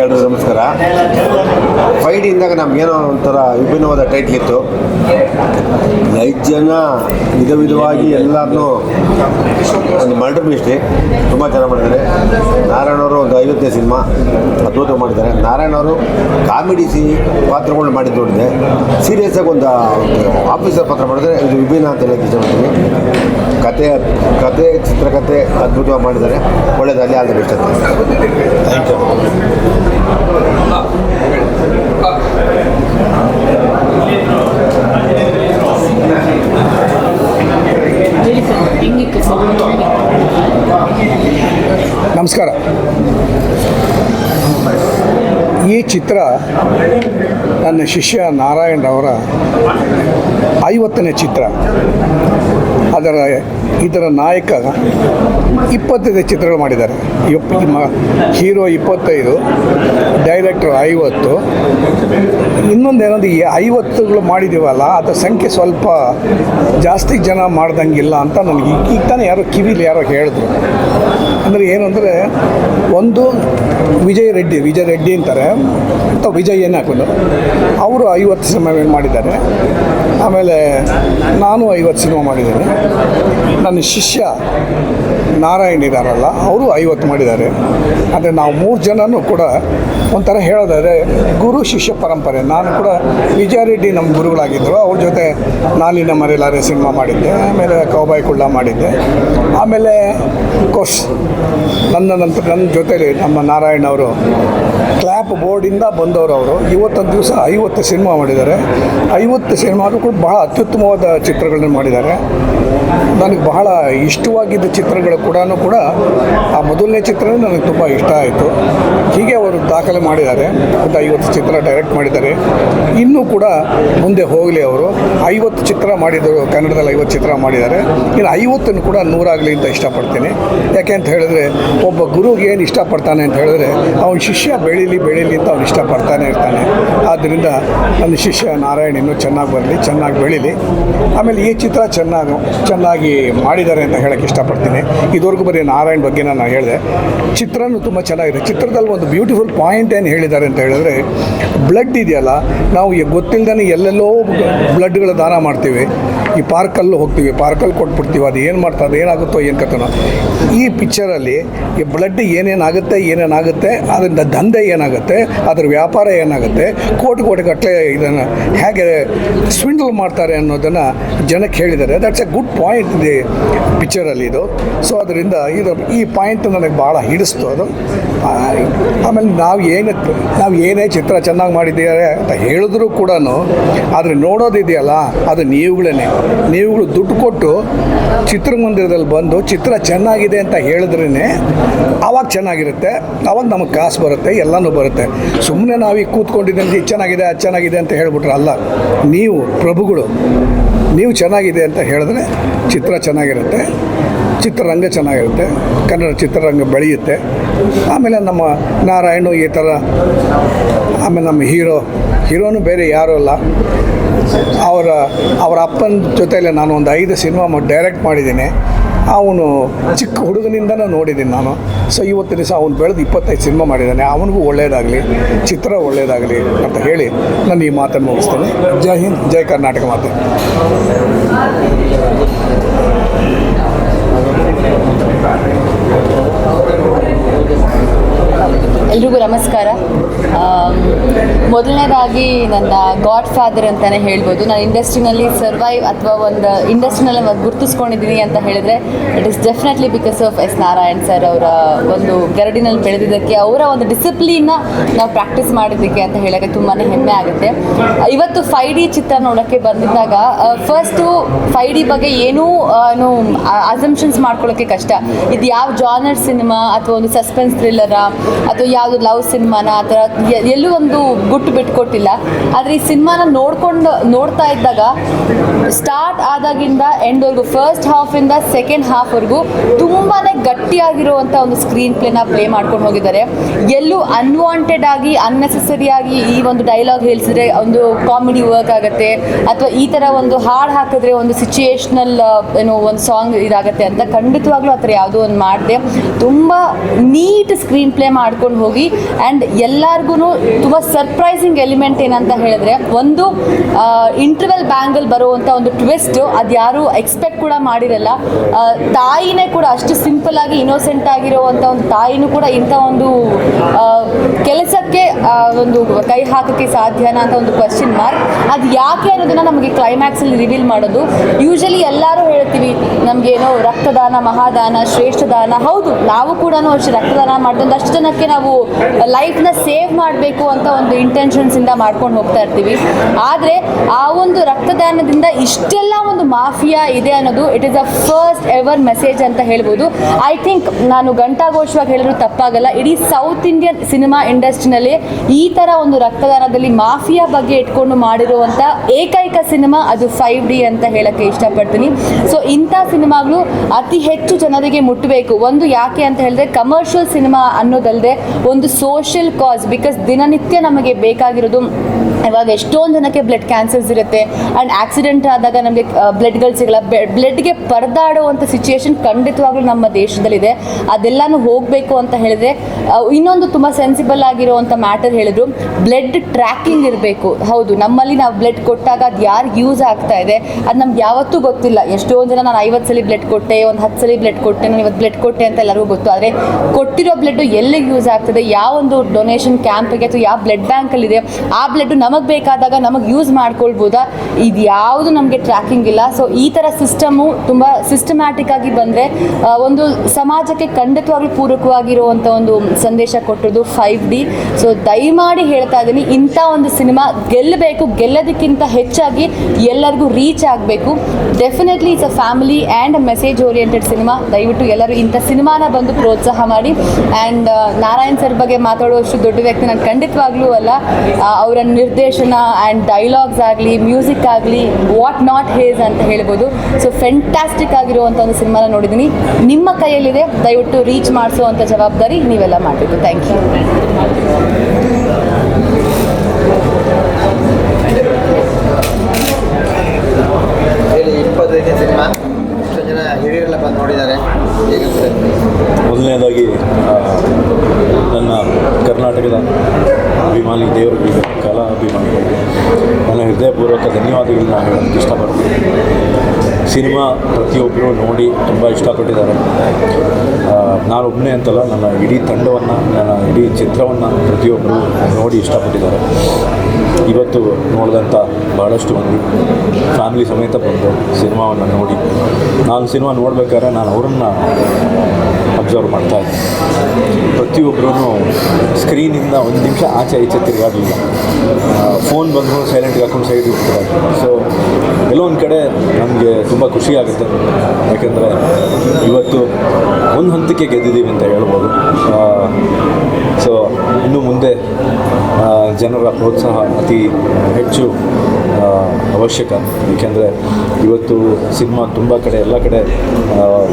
ಎಲ್ರಿಗೂ ನಮಸ್ಕಾರ. ಫೈಟ್ ಇಂದಾಗ ನಮ್ಗೇನೋ ಒಂಥರ ವಿಭಿನ್ನವಾದ ಟೈಟ್ಲ್ ಇತ್ತು. ಐದು ಜನ ವಿಧ ವಿಧವಾಗಿ ಎಲ್ಲರನ್ನೂ ಒಂದು ಮರ್ಡರ್ ಮಿಸ್ಟ್ರಿ ತುಂಬ ಚೆನ್ನಾಗಿ ಮಾಡಿದ್ದಾರೆ. ನಾರಾಯಣವರು ಒಂದು ಐವತ್ತನೇ ಸಿನಿಮಾ ಅದ್ಭುತ ಮಾಡಿದ್ದಾರೆ. ನಾರಾಯಣ ಅವರು ಕಾಮಿಡಿ ಸಿ ಪಾತ್ರಗಳನ್ನ ಮಾಡಿದ್ದು ನೋಡಿದೆ. ಸೀರಿಯಸ್ ಆಗಿ ಒಂದು ಆಫೀಸರ್ ಪಾತ್ರ ಮಾಡಿದ್ರೆ ಇದು ವಿಭಿನ್ನ ಅಂತ ಹೇಳಕ್ಕೆ ಇಷ್ಟಪಡ್ತೀನಿ. ಕತೆ ಕತೆ, ಚಿತ್ರಕತೆ ಅದ್ಭುತವಾಗಿ ಮಾಡಿದ್ದಾರೆ. ಒಳ್ಳೆಯದಲ್ಲಿ all the best thank you ನಮಸ್ಕಾರ. ಈ ಚಿತ್ರ ನನ್ನ ಶಿಷ್ಯ ನಾರಾಯಣ್ ಅವರ ಐವತ್ತನೇ ಚಿತ್ರ. ಅದರ ಇದರ ನಾಯಕ ಇಪ್ಪತ್ತೈದು ಚಿತ್ರಗಳು ಮಾಡಿದ್ದಾರೆ. ಹೀರೋ ಇಪ್ಪತ್ತೈದು, ಡೈರೆಕ್ಟರ್ ಐವತ್ತು. ಇನ್ನೊಂದು ಏನಂದ್ರೆ ಈ ಐವತ್ತುಗಳು ಮಾಡಿದ್ದೀವಲ್ಲ, ಅದರ ಸಂಖ್ಯೆ ಸ್ವಲ್ಪ ಜಾಸ್ತಿ ಜನ ಮಾಡ್ದಂಗಿಲ್ಲ ಅಂತ ನನಗೆ ಈಗ ತಾನೇ ಯಾರೋ ಕಿವಿಲಿ ಯಾರೋ ಹೇಳಿದ್ರು. ಅಂದರೆ ಏನು ಅಂದರೆ ಒಂದು ವಿಜಯ್ ರೆಡ್ಡಿ ವಿಜಯ್ ರೆಡ್ಡಿ ಅಂತಾರೆ. ಅಂತ ವಿಜಯ್ ಏನು ಹಾಕೋದು ಅವರು ಐವತ್ತು ಸಿನಿಮಾ ಮಾಡಿದ್ದಾರೆ. ಆಮೇಲೆ ನಾನು ಐವತ್ತು ಸಿನಿಮಾ ಮಾಡಿದ್ದೇನೆ. ನನ್ನ ಶಿಷ್ಯ ನಾರಾಯಣ್ ಇದ್ದಾರಲ್ಲ ಅವರು ಐವತ್ತು ಮಾಡಿದ್ದಾರೆ. ಅಂದರೆ ನಾವು ಮೂರು ಜನನೂ ಕೂಡ ಒಂಥರ ಹೇಳೋದಾದರೆ ಗುರು ಶಿಷ್ಯ ಪರಂಪರೆ. ನಾನು ಕೂಡ ವಿಜಯ ರೆಡ್ಡಿ ನಮ್ಮ ಗುರುಗಳಾಗಿದ್ದರು. ಅವ್ರ ಜೊತೆ ನಾಲಿನ ಮರೆಲಾರೆ ಸಿನಿಮಾ ಮಾಡಿದ್ದೆ. ಆಮೇಲೆ ಕೌಬಾಯ್ ಕುಳ್ಳ ಮಾಡಿದ್ದೆ. ಆಮೇಲೆ ಕೋಸ್, ನನ್ನ ನಂತರ ನನ್ನ ಜೊತೆಯಲ್ಲಿ ನಮ್ಮ ನಾರಾಯಣ್ ಅವರು ಕ್ಲ್ಯಾಪ್ ಬೋರ್ಡಿಂದ ಬಂದವರು ಅವರು. ಇವತ್ತೊಂದು ದಿವಸ ಐವತ್ತು ಸಿನಿಮಾ ಮಾಡಿದ್ದಾರೆ. ಐವತ್ತು ಸಿನಿಮಾನು ಕೂಡ ಬಹಳ ಅತ್ಯುತ್ತಮವಾದ ಚಿತ್ರಗಳನ್ನು ಮಾಡಿದ್ದಾರೆ. ನನಗೆ ಬಹಳ ಇಷ್ಟವಾಗಿದ್ದ ಚಿತ್ರಗಳು ಕೂಡ ಕೂಡ ಆ ಮೊದಲನೇ ಚಿತ್ರನೇ ನನಗೆ ತುಂಬ ಇಷ್ಟ ಆಯಿತು. ಹೀಗೆ ಅವರು ದಾಖಲೆ ಮಾಡಿದ್ದಾರೆ. ಒಂದು ಐವತ್ತು ಚಿತ್ರ ಡೈರೆಕ್ಟ್ ಮಾಡಿದ್ದಾರೆ. ಇನ್ನೂ ಕೂಡ ಮುಂದೆ ಹೋಗಲಿ ಅವರು. ಐವತ್ತು ಚಿತ್ರ ಮಾಡಿದರು, ಕನ್ನಡದಲ್ಲಿ ಐವತ್ತು ಚಿತ್ರ ಮಾಡಿದ್ದಾರೆ. ಇನ್ನು ಐವತ್ತನ್ನು ಕೂಡ ನೂರಾಗಲಿ ಅಂತ ಇಷ್ಟಪಡ್ತೀನಿ. ಯಾಕೆ ಅಂತ ಹೇಳಿದ್ರೆ, ಒಬ್ಬ ಗುರುಗೆ ಏನು ಇಷ್ಟಪಡ್ತಾನೆ ಅಂತ ಹೇಳಿದ್ರೆ, ಅವನ ಶಿಷ್ಯ ಬೆಳೀಲಿ ಬೆಳೀಲಿ ಅಂತ ಅವನು ಇಷ್ಟಪಡ್ತಾನೆ ಇರ್ತಾನೆ. ಆದ್ದರಿಂದ ನನ್ನ ಶಿಷ್ಯ ನಾರಾಯಣ ಇನ್ನೂ ಚೆನ್ನಾಗಿ ಬರಲಿ, ಚೆನ್ನಾಗಿ ಬೆಳೀಲಿ. ಆಮೇಲೆ ಈ ಚಿತ್ರ ಚೆನ್ನಾಗಿ ಚೆನ್ನಾಗಿ ಮಾಡಿದ್ದಾರೆ ಅಂತ ಹೇಳಕ್ಕೆ ಇಷ್ಟಪಡ್ತೀನಿ. ಇದುವರೆಗೂ ಬರೀ ನಾರಾಯಣ ಬಗ್ಗೆ ನಾನು ಹೇಳಿದೆ. ಚಿತ್ರನೂ ತುಂಬ ಚೆನ್ನಾಗಿದೆ. ಚಿತ್ರದಲ್ಲಿ ಒಂದು ಬ್ಯೂಟಿಫುಲ್ ಪಾಯಿಂಟ್ ಏನು ಹೇಳಿದ್ದಾರೆ ಅಂತ ಹೇಳಿದ್ರೆ ಬ್ಲಡ್ ಇದೆಯಲ್ಲ, ನಾವು ಗೊತ್ತಿಲ್ಲದೇ ಎಲ್ಲೆಲ್ಲೋ ಬ್ಲಡ್ಗಳ ದಾನ ಮಾಡ್ತೀವಿ. ಈ ಪಾರ್ಕಲ್ಲೂ ಹೋಗ್ತೀವಿ, ಪಾರ್ಕಲ್ಲಿ ಕೊಟ್ಬಿಡ್ತೀವಿ, ಅದು ಏನು ಮಾಡ್ತಾರೆ ಏನಾಗುತ್ತೋ ಏನು ಕಥನ. ಈ ಪಿಕ್ಚರಲ್ಲಿ ಈ ಬ್ಲಡ್ ಏನೇನಾಗುತ್ತೆ ಏನೇನಾಗುತ್ತೆ, ಅದರಿಂದ ದಂಧೆ ಏನಾಗುತ್ತೆ, ಅದರ ವ್ಯಾಪಾರ ಏನಾಗುತ್ತೆ, ಕೋಟಿ ಕೋಟಿ ಗಟ್ಟಲೆ ಇದನ್ನು ಹೇಗೆ ಸ್ವಿಂಡಲ್ ಮಾಡ್ತಾರೆ ಅನ್ನೋದನ್ನು ಜನಕ್ಕೆ ಹೇಳಿದ್ದಾರೆ. ದಟ್ಸ್ ಎ ಗುಡ್ ಪಾಯಿಂಟ್ ಇದೆ ಪಿಕ್ಚರಲ್ಲಿ ಇದು. ಸೊ ಅದರಿಂದ ಇದು ಈ ಪಾಯಿಂಟ್ ನನಗೆ ಭಾಳ ಹಿಡಿಸ್ತು ಅದು. ಆಮೇಲೆ ನಾವು ಏನು, ನಾವು ಏನೇ ಚಿತ್ರ ಚೆನ್ನಾಗಿ ಮಾಡಿದ್ದೀರ ಅಂತ ಹೇಳಿದ್ರು ಕೂಡ ಆದರೆ ನೋಡೋದಿದೆಯಲ್ಲ, ಅದು ನೀವುಗಳೇ ನೀವುಗಳು ದುಡ್ಡು ಕೊಟ್ಟು ಚಿತ್ರಮಂದಿರದಲ್ಲಿ ಬಂದು ಚಿತ್ರ ಚೆನ್ನಾಗಿದೆ ಅಂತ ಹೇಳಿದ್ರೇ ಆವಾಗ ಚೆನ್ನಾಗಿರುತ್ತೆ ಆವಾಗ ನಮಗೆ ಕಾಸು ಬರುತ್ತೆ, ಎಲ್ಲನೂ ಬರುತ್ತೆ. ಸುಮ್ಮನೆ ನಾವೀಗ ಕೂತ್ಕೊಂಡಿದ್ದೀನಿ ಇದು ಚೆನ್ನಾಗಿದೆ, ಅದು ಚೆನ್ನಾಗಿದೆ ಅಂತ ಹೇಳ್ಬಿಟ್ರೆ ಅಲ್ಲ. ನೀವು ಪ್ರಭುಗಳು ನೀವು ಚೆನ್ನಾಗಿದೆ ಅಂತ ಹೇಳಿದ್ರೆ ಚಿತ್ರ ಚೆನ್ನಾಗಿರುತ್ತೆ, ಚಿತ್ರರಂಗ ಚೆನ್ನಾಗಿರುತ್ತೆ, ಕನ್ನಡ ಚಿತ್ರರಂಗ ಬೆಳೆಯುತ್ತೆ. ಆಮೇಲೆ ನಮ್ಮ ನಾರಾಯಣು ಈ ಥರ, ಆಮೇಲೆ ನಮ್ಮ ಹೀರೋ, ಹೀರೋನು ಬೇರೆ ಯಾರೂ ಅಲ್ಲ. ಅವರ ಅವರ ಅಪ್ಪನ ಜೊತೆಯಲ್ಲೇ ನಾನು ಒಂದು ಐದು ಸಿನಿಮಾ ಡೈರೆಕ್ಟ್ ಮಾಡಿದ್ದೀನಿ. ಅವನು ಚಿಕ್ಕ ಹುಡುಗನಿಂದನೂ ನೋಡಿದ್ದೀನಿ ನಾನು. ಸೊ ಇವತ್ತು ದಿವಸ ಅವನು ಬೆಳೆದು ಇಪ್ಪತ್ತೈದು ಸಿನಿಮಾ ಮಾಡಿದ್ದಾನೆ ಅವನಿಗೂ ಒಳ್ಳೆಯದಾಗಲಿ ಚಿತ್ರ ಒಳ್ಳೆಯದಾಗಲಿ ಅಂತ ಹೇಳಿ ನಾನು ಈ ಮಾತನ್ನು ಮುಗಿಸ್ತೇನೆ. ಜೈ ಹಿಂದ್, ಜೈ ಕರ್ನಾಟಕ ಮಾತೆ. ಎಲ್ರಿಗೂ ನಮಸ್ಕಾರ. ಮೊದಲನೇದಾಗಿ ನನ್ನ ಗಾಡ್ ಫಾದರ್ ಅಂತಲೇ ಹೇಳ್ಬೋದು. ನಾನು ಇಂಡಸ್ಟ್ರಿನಲ್ಲಿ ಸರ್ವೈವ್ ಅಥವಾ ಒಂದು ಇಂಡಸ್ಟ್ರಿನಲ್ಲಿ ಒಂದು ಗುರುತಿಸ್ಕೊಂಡಿದ್ದೀನಿ ಅಂತ ಹೇಳಿದ್ರೆ it is definitely because of S Narayan sir ಅವರ ಒಂದು ಗರಡಿನಲ್ಲಿ ಬೆಳೆದಿದ್ದಕ್ಕೆ, ಅವರ ಒಂದು ಡಿಸಿಪ್ಲಿನ್ನ ನಾವು ಪ್ರಾಕ್ಟೀಸ್ ಮಾಡಿದ್ದಕ್ಕೆ ಅಂತ ಹೇಳೋಕ್ಕೆ ತುಂಬಾ ಹೆಮ್ಮೆ ಆಗುತ್ತೆ. ಇವತ್ತು ಫೈ ಡಿ ಚಿತ್ರ ನೋಡೋಕ್ಕೆ ಬಂದಿದ್ದಾಗ ಫಸ್ಟು ಫೈ ಡಿ ಬಗ್ಗೆ ಏನು ಅಸಂಪ್ಷನ್ಸ್ ಮಾಡ್ಕೊಳ್ಳೋಕ್ಕೆ ಕಷ್ಟ. ಇದು ಯಾವ ಜಾನರ್ ಸಿನಿಮಾ ಅಥವಾ ಒಂದು ಸಸ್ಪೆನ್ಸ್ ಥ್ರಿಲ್ಲರಾ ಅಥವಾ ಯಾವುದು ಲವ್ ಸಿನಿಮಾನ ಆ ಥರ ಎಲ್ಲೂ ಒಂದು ಗುಟ್ಟು ಬಿಟ್ಕೊಟ್ಟಿಲ್ಲ. ಆದರೆ ಈ ಸಿನಿಮಾನ ನೋಡ್ಕೊಂಡು, ನೋಡ್ತಾ ಇದ್ದಾಗ ಸ್ಟಾರ್ಟ್ ಆದಾಗಿಂದ ಎಂಡ್ವರೆಗೂ ಫಸ್ಟ್ ಹಾಫ್ ಇಂದ ಸೆಕೆಂಡ್ ಹಾಫ್ವರೆಗೂ ತುಂಬಾ ಗಟ್ಟಿಯಾಗಿರುವಂಥ ಒಂದು ಸ್ಕ್ರೀನ್ ಪ್ಲೇನ ಪ್ಲೇ ಮಾಡ್ಕೊಂಡು ಹೋಗಿದ್ದಾರೆ. ಎಲ್ಲೂ ಅನ್ವಾಂಟೆಡ್ ಆಗಿ ಅನ್ನೆಸೆಸರಿ ಆಗಿ ಈ ಒಂದು ಡೈಲಾಗ್ ಹೇಳಿಸಿದ್ರೆ ಒಂದು ಕಾಮಿಡಿ ವರ್ಕ್ ಆಗುತ್ತೆ, ಅಥವಾ ಈ ಥರ ಒಂದು ಹಾಡು ಹಾಕಿದ್ರೆ ಒಂದು ಸಿಚುಯೇಷನಲ್ ಏನೋ ಒಂದು ಸಾಂಗ್ ಇದಾಗುತ್ತೆ ಅಂತ ಖಂಡಿತವಾಗ್ಲೂ ಆ ಥರ ಯಾವುದೋ ಒಂದು ಮಾಡಿದೆ. ತುಂಬ ನೀಟ್ ಸ್ಕ್ರೀನ್ ಪ್ಲೇ ಮಾಡ್ಕೊಂಡು ಹೋಗಿ ಆ್ಯಂಡ್ ಎಲ್ಲರಿಗೂ ತುಂಬ ಸರ್ಪ್ರೈಸಿಂಗ್ ಎಲಿಮೆಂಟ್ ಏನಂತ ಹೇಳಿದ್ರೆ ಒಂದು ಇಂಟರ್ವೆಲ್ ಬ್ಯಾಂಗಲ್ ಬರುವಂಥ ಒಂದು ಟ್ವಿಸ್ಟ್ ಅದು ಯಾರು ಎಕ್ಸ್ಪೆಕ್ಟ್ ಕೂಡ ಮಾಡಿರಲ್ಲ. ತಾಯಿನೇ ಕೂಡ ಅಷ್ಟು ಸಿಂಪಲ್ ಆಗಿ ಇನ್ನೋಸೆಂಟ್ ಆಗಿರುವಂಥ ಒಂದು ತಾಯಿನೂ ಕೂಡ ಇಂಥ ಒಂದು ಕೆಲಸಕ್ಕೆ ಒಂದು ಕೈ ಹಾಕೋಕ್ಕೆ ಸಾಧ್ಯನಾ ಅಂತ ಒಂದು ಕ್ವಶನ್ ಮಾರ್ಕ್ ಅದು ಯಾಕೆ ಅನ್ನೋದನ್ನ ನಮಗೆ ಕ್ಲೈಮ್ಯಾಕ್ಸಲ್ಲಿ ರಿವೀಲ್ ಮಾಡೋದು. ಯೂಶಲಿ ಎಲ್ಲರೂ ಹೇಳ್ತೀವಿ, ನಮಗೇನೋ ರಕ್ತದಾನ, ಮಹಾದಾನ ಶ್ರೇಷ್ಠ ದಾನ ಹೌದು, ನಾವು ಕೂಡ ಅಷ್ಟು ರಕ್ತದಾನ ಮಾಡಿದಂಥ ಅಷ್ಟು ಜನಕ್ಕೆ ನಾವು ಲೈಫ್ನ ಸೇವ್ ಮಾಡಬೇಕು ಅಂತ ಒಂದು ಇಂಟೆನ್ಷನ್ಸಿಂದ ಮಾಡ್ಕೊಂಡು ಹೋಗ್ತಾ ಇರ್ತೀವಿ. ಆದರೆ ಆ ಒಂದು ರಕ್ತದಾನದಿಂದ ಇಷ್ಟೆಲ್ಲ ಒಂದು ಮಾಫಿಯಾ ಇದೆ ಅನ್ನೋದು it is a first ever message ಅಂತ ಹೇಳ್ಬೋದು. ಐ ಥಿಂಕ್ ನಾನು ಘಂಟಾಘೋಷವಾಗಿ ಹೇಳಿದ್ರು ತಪ್ಪಾಗಲ್ಲ. ಇಡೀ ಸೌತ್ ಇಂಡಿಯನ್ ಸಿನಿಮಾ ಇಂಡಸ್ಟ್ರಿನಲ್ಲಿ ಈ ಥರ ಒಂದು ರಕ್ತದಾನದಲ್ಲಿ ಮಾಫಿಯಾ ಬಗ್ಗೆ ಇಟ್ಕೊಂಡು ಮಾಡಿರುವಂಥ ಏಕೈಕ ಸಿನಿಮಾ ಅದು ಫೈವ್ ಡಿ ಅಂತ ಹೇಳಕ್ಕೆ ಇಷ್ಟಪಡ್ತೀನಿ. ಸೊ ಇಂಥ ಸಿನಿಮಾಗಳು ಅತಿ ಹೆಚ್ಚು ಜನರಿಗೆ ಮುಟ್ಟಬೇಕು ಒಂದು ಯಾಕೆ ಅಂತ ಹೇಳಿದ್ರೆ ಕಮರ್ಷಿಯಲ್ ಸಿನಿಮಾ ಅನ್ನೋದಲ್ಲದೆ ಒಂದು ಸೋಷಿಯಲ್ ಕಾಸ್ ಬಿಕಾಸ್ ದಿನನಿತ್ಯ ನಮಗೆ ಬೇಕಾಗಿರೋದು ಇವಾಗ ಎಷ್ಟೊಂದು ಜನಕ್ಕೆ ಬ್ಲಡ್ ಕ್ಯಾನ್ಸರ್ಸ್ ಇರುತ್ತೆ ಆ್ಯಂಡ್ ಆಕ್ಸಿಡೆಂಟ್ ಆದಾಗ ನಮಗೆ ಬ್ಲಡ್ಗಳು ಸಿಗಲ್ಲ. ಬ್ಲಡ್ಗೆ ಪರದಾಡುವಂಥ ಸಿಚುಯೇಷನ್ ಖಂಡಿತವಾಗ್ಲೂ ನಮ್ಮ ದೇಶದಲ್ಲಿದೆ. ಅದೆಲ್ಲನೂ ಹೋಗಬೇಕು ಅಂತ ಹೇಳಿದ್ರೆ ಇನ್ನೊಂದು ತುಂಬ ಸೆನ್ಸಿಬಲ್ ಆಗಿರುವಂಥ ಮ್ಯಾಟರ್ ಹೇಳಿದ್ರು ಬ್ಲಡ್ ಟ್ರ್ಯಾಕಿಂಗ್ ಇರಬೇಕು. ಹೌದು, ನಮ್ಮಲ್ಲಿ ನಾವು ಬ್ಲಡ್ ಕೊಟ್ಟಾಗ ಅದು ಯಾರು ಯೂಸ್ ಆಗ್ತಾ ಇದೆ, ಅದು ನಮ್ಗೆ ಯಾವತ್ತೂ ಗೊತ್ತಿಲ್ಲ. ಎಷ್ಟೊಂದು ಜನ ನಾನು ಐವತ್ತು ಸಲ ಬ್ಲಡ್ ಕೊಟ್ಟೆ, ಒಂದು ಹತ್ತು ಸಲ ಬ್ಲಡ್ ಕೊಟ್ಟೆ, ನಾನು ಇವತ್ತು ಬ್ಲಡ್ ಕೊಟ್ಟೆ ಅಂತ ಎಲ್ಲರಿಗೂ ಗೊತ್ತು. ಆದರೆ ಕೊಟ್ಟಿರೋ ಬ್ಲಡ್ ಎಲ್ಲಿಗೆ ಯೂಸ್ ಆಗ್ತದೆ? ಯಾವ ಒಂದು ಡೊನೇಷನ್ ಕ್ಯಾಂಪಿಗೆ ಅಥವಾ ಯಾವ ಬ್ಲಡ್ ಬ್ಯಾಂಕಲ್ಲಿದೆ ಆ ಬ್ಲಡ್ ನಮಗೆ ಬೇಕಾದಾಗ ನಮಗೆ ಯೂಸ್ ಮಾಡ್ಕೊಳ್ಬೋದಾ? ಇದು ಯಾವುದು ನಮಗೆ ಟ್ರ್ಯಾಕಿಂಗ್ ಇಲ್ಲ. ಸೊ ಈ ಥರ ಸಿಸ್ಟಮು ತುಂಬ ಸಿಸ್ಟಮ್ಯಾಟಿಕ್ ಆಗಿ ಬಂದರೆ ಒಂದು ಸಮಾಜಕ್ಕೆ ಖಂಡಿತವಾಗ್ಲೂ ಪೂರಕವಾಗಿರುವಂಥ ಒಂದು ಸಂದೇಶ ಕೊಟ್ಟಿರೋದು ಫೈವ್ ಡಿ ಸೊ ದಯಮಾಡಿ ಹೇಳ್ತಾ ಇದ್ದೀನಿ ಇಂಥ ಒಂದು ಸಿನಿಮಾ ಗೆಲ್ಲಬೇಕು, ಗೆಲ್ಲೋದಕ್ಕಿಂತ ಹೆಚ್ಚಾಗಿ ಎಲ್ಲರಿಗೂ ರೀಚ್ ಆಗಬೇಕು. Definitely it's a family and message oriented cinema ದಯವಿಟ್ಟು ಎಲ್ಲರೂ ಇಂಥ ಸಿನಿಮಾನ ಬಂದು ಪ್ರೋತ್ಸಾಹ ಮಾಡಿ. ಆ್ಯಂಡ್ ನಾರಾಯಣ್ ಸರ್ ಬಗ್ಗೆ ಮಾತಾಡುವಷ್ಟು ದೊಡ್ಡ ವ್ಯಕ್ತಿ ನಾನು ಖಂಡಿತವಾಗ್ಲೂ ಅಲ್ಲ. ಅವರ ನಿರ್ದೇಶನ ಆ್ಯಂಡ್ ಡೈಲಾಗ್ಸ್ ಆಗಲಿ ಮ್ಯೂಸಿಕ್ ಆಗಲಿ ವಾಟ್ ನಾಟ್ ಹೇಸ್ ಅಂತ ಹೇಳ್ಬೋದು. ಸೊ ಫೆಂಟಾಸ್ಟಿಕ್ ಆಗಿರುವಂಥ ಒಂದು ಸಿನಿಮಾನ ನೋಡಿದ್ದೀನಿ. ನಿಮ್ಮ ಕೈಯಲ್ಲಿದೆ, ದಯವಿಟ್ಟು ರೀಚ್ ಮಾಡಿಸುವಂಥ ಜವಾಬ್ದಾರಿ ನೀವೆಲ್ಲ ಮಾಡಬೇಕು ಥ್ಯಾಂಕ್ ಯು ಇಪ್ಪತ್ತೈದನೇ ಸಿನಿಮಾ ಎಷ್ಟೋ ಜನ ಹಿರಿಯರೆಲ್ಲ ಬಂದು ನೋಡಿದ್ದಾರೆ. ಮೊದಲನೇದಾಗಿ ನನ್ನ ಕರ್ನಾಟಕದ ಅಭಿಮಾನಿ ದೇವರುಗಳಿಗೆ ಕಲಾ ಅಭಿಮಾನಿಗಳಿಗೆ ನನ್ನ ಹೃದಯಪೂರ್ವಕ ಧನ್ಯವಾದಗಳನ್ನ ಹೇಳೋಕ್ಕೆ ಇಷ್ಟಪಡ್ತೀನಿ. ಸಿನಿಮಾ ಪ್ರತಿಯೊಬ್ಬರು ನೋಡಿ ತುಂಬ ಇಷ್ಟಪಟ್ಟಿದ್ದಾರೆ. ನಾನು ನಾನೊಬ್ಬನೇ ಅಂತಲ್ಲ, ನನ್ನ ಇಡೀ ತಂಡವನ್ನು, ನನ್ನ ಇಡೀ ಚಿತ್ರವನ್ನು ಪ್ರತಿಯೊಬ್ಬರು ನೋಡಿ ಇಷ್ಟಪಟ್ಟಿದ್ದಾರೆ. ಇವತ್ತು ನೋಡಿದಂಥ ಭಾಳಷ್ಟು ಮಂದಿ ಫ್ಯಾಮಿಲಿ ಸಮೇತ ಬಂದು ಸಿನಿಮಾವನ್ನು ನೋಡಿ. ನಾನು ಸಿನಿಮಾ ನೋಡಬೇಕಾದ್ರೆ ನಾನು ಅವರನ್ನು ಅಬ್ಸರ್ವ್ ಮಾಡ್ತಾ ಇದ್ದೆ ಪ್ರತಿಯೊಬ್ಬರೂ ಸ್ಕ್ರೀನಿಂದ ಒಂದು ನಿಮಿಷ ಆಚೆ ಈಚೆ ತಿರುಗಾಡಲಿಲ್ಲ. ಫೋನ್ ಬಂದರೂ ಸೈಲೆಂಟ್ಗೆ ಹಾಕೊಂಡು ಸೈಡ್ ಇರ್ತಾರೆ ಸೊ ಎಲ್ಲೋ ಒಂದು ಕಡೆ ನಮಗೆ ತುಂಬ ಖುಷಿ ಆಗುತ್ತೆ. ಯಾಕೆಂದರೆ ಇವತ್ತು ಒಂದು ಹಂತಕ್ಕೆ ಗೆದ್ದಿದ್ದೀವಿ ಅಂತ ಹೇಳ್ಬೋದು. ಸೊ ಇನ್ನು ಮುಂದೆ ಜನರ ಪ್ರೋತ್ಸಾಹ ಅತಿ ಹೆಚ್ಚು ಅವಶ್ಯಕ. ಏಕೆಂದರೆ ಇವತ್ತು ಸಿನಿಮಾ ತುಂಬ ಕಡೆ ಎಲ್ಲ ಕಡೆ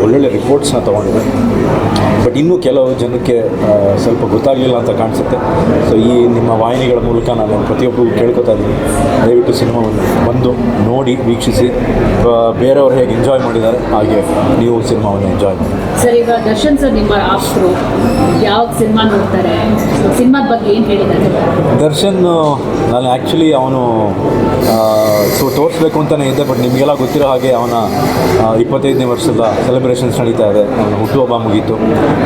ಒಳ್ಳೊಳ್ಳೆ ರಿಪೋರ್ಟ್ಸ್ನ ತೊಗೊಂಡಿದೆ. ಬಟ್ ಇನ್ನೂ ಕೆಲವು ಜನಕ್ಕೆ ಸ್ವಲ್ಪ ಗೊತ್ತಾಗಲಿಲ್ಲ ಅಂತ ಕಾಣಿಸುತ್ತೆ. ಸೊ ಈ ನಿಮ್ಮ ವಾಹಿನಿಗಳ ಮೂಲಕ ನಾನು ಪ್ರತಿಯೊಬ್ಬರಿಗೂ ಕೇಳ್ಕೊತಾ ಇದ್ದೀನಿ. ದಯವಿಟ್ಟು ಸಿನಿಮಾವನ್ನು ಬಂದು ನೋಡಿ ವೀಕ್ಷಿಸಿ. ಬೇರೆಯವರು ಹೇಗೆ ಎಂಜಾಯ್ ಮಾಡಿದ್ದಾರೆ ಹಾಗೆ ನೀವು ಸಿನಿಮಾವನ್ನು ಎಂಜಾಯ್ ಮಾಡಿ. ಸರ್ ಈಗ ದರ್ಶನ್ ಸರ್ ನಿಮ್ಮ ಆಪ್ತರು ಯಾವ ಸಿನಿಮಾ ನೋಡ್ತಾರೆ? ಸಿನಿಮಾದ ಬಗ್ಗೆ ಏನು ಹೇಳಿದ್ದಾರೆ? ದರ್ಶನ್ ನಾನು ಆ್ಯಕ್ಚುಲಿ ಅವನು ಸೊ ತೋರಿಸ್ಬೇಕು ಅಂತಲೇ ಇದ್ದೆ ಬಟ್ ನಿಮಗೆಲ್ಲ ಗೊತ್ತಿರೋ ಹಾಗೆ ಅವನ ಇಪ್ಪತ್ತೈದನೇ ವರ್ಷದ ಸೆಲೆಬ್ರೇಷನ್ಸ್ ನಡೀತಾ ಇದೆ. ಅವನ ಹುಟ್ಟುಹಬ್ಬ ಮುಗೀತು.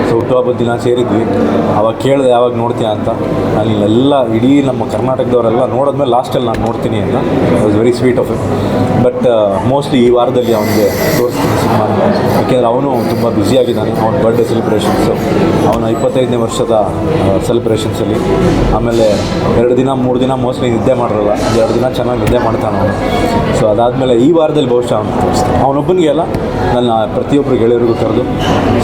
ಸೊ ಹುಟ್ಟುಹಬ್ಬದ ದಿನ ಸೇರಿದ್ವಿ. ಅವಾಗ ಕೇಳಿದೆ, ಯಾವಾಗ ನೋಡ್ತೀಯ ಅಂತ? ನಾನು ಇಲ್ಲೆಲ್ಲ ಇಡೀ ನಮ್ಮ ಕರ್ನಾಟಕದವರೆಲ್ಲ ನೋಡಿದ್ಮೇಲೆ ಲಾಸ್ಟಲ್ಲಿ ನಾನು ನೋಡ್ತೀನಿ ಅಂತ. Was very sweet of it but mostly ಈ ವಾರದಲ್ಲಿ ಅವನಿಗೆ ತೋರಿಸ್ತೀನಿ ಸಿನಿಮಾ ಯಾಕೆಂದರೆ ಅವನು ತುಂಬ ಬ್ಯುಸಿಯಾಗಿದ್ದಾನೆ ಅವನ ಬರ್ಡೇ ಸೆಲೆಬ್ರೇಷನ್ಸು ಅವನ ಇಪ್ಪತ್ತೈದನೇ ವರ್ಷದ ಸೆಲೆಬ್ರೇಷನ್ಸಲ್ಲಿ ಆಮೇಲೆ ಎರಡು ದಿನ, ಮೂರು ದಿನ ಮೋಸ್ಟ್ಲಿ ನಿದ್ದೆ ಮಾಡಿರಲ್ಲ. ಎರಡು ದಿನ ಚೆನ್ನಾಗಿ ನಿದ್ದೆ ಮಾಡ್ತಾನೆ ಅವನು. ಸೊ ಅದಾದಮೇಲೆ ಈ ವಾರದಲ್ಲಿ ಬಹುಶಃ ಅವನು ತೋರಿಸ್ತಾನೆ. ಅವನೊಬ್ಬನಿಗೆ ಅಲ್ಲ ನನ್ನ ಪ್ರತಿಯೊಬ್ಬರು ಗೆಳೆಯರಿಗೂ ಕರೆದು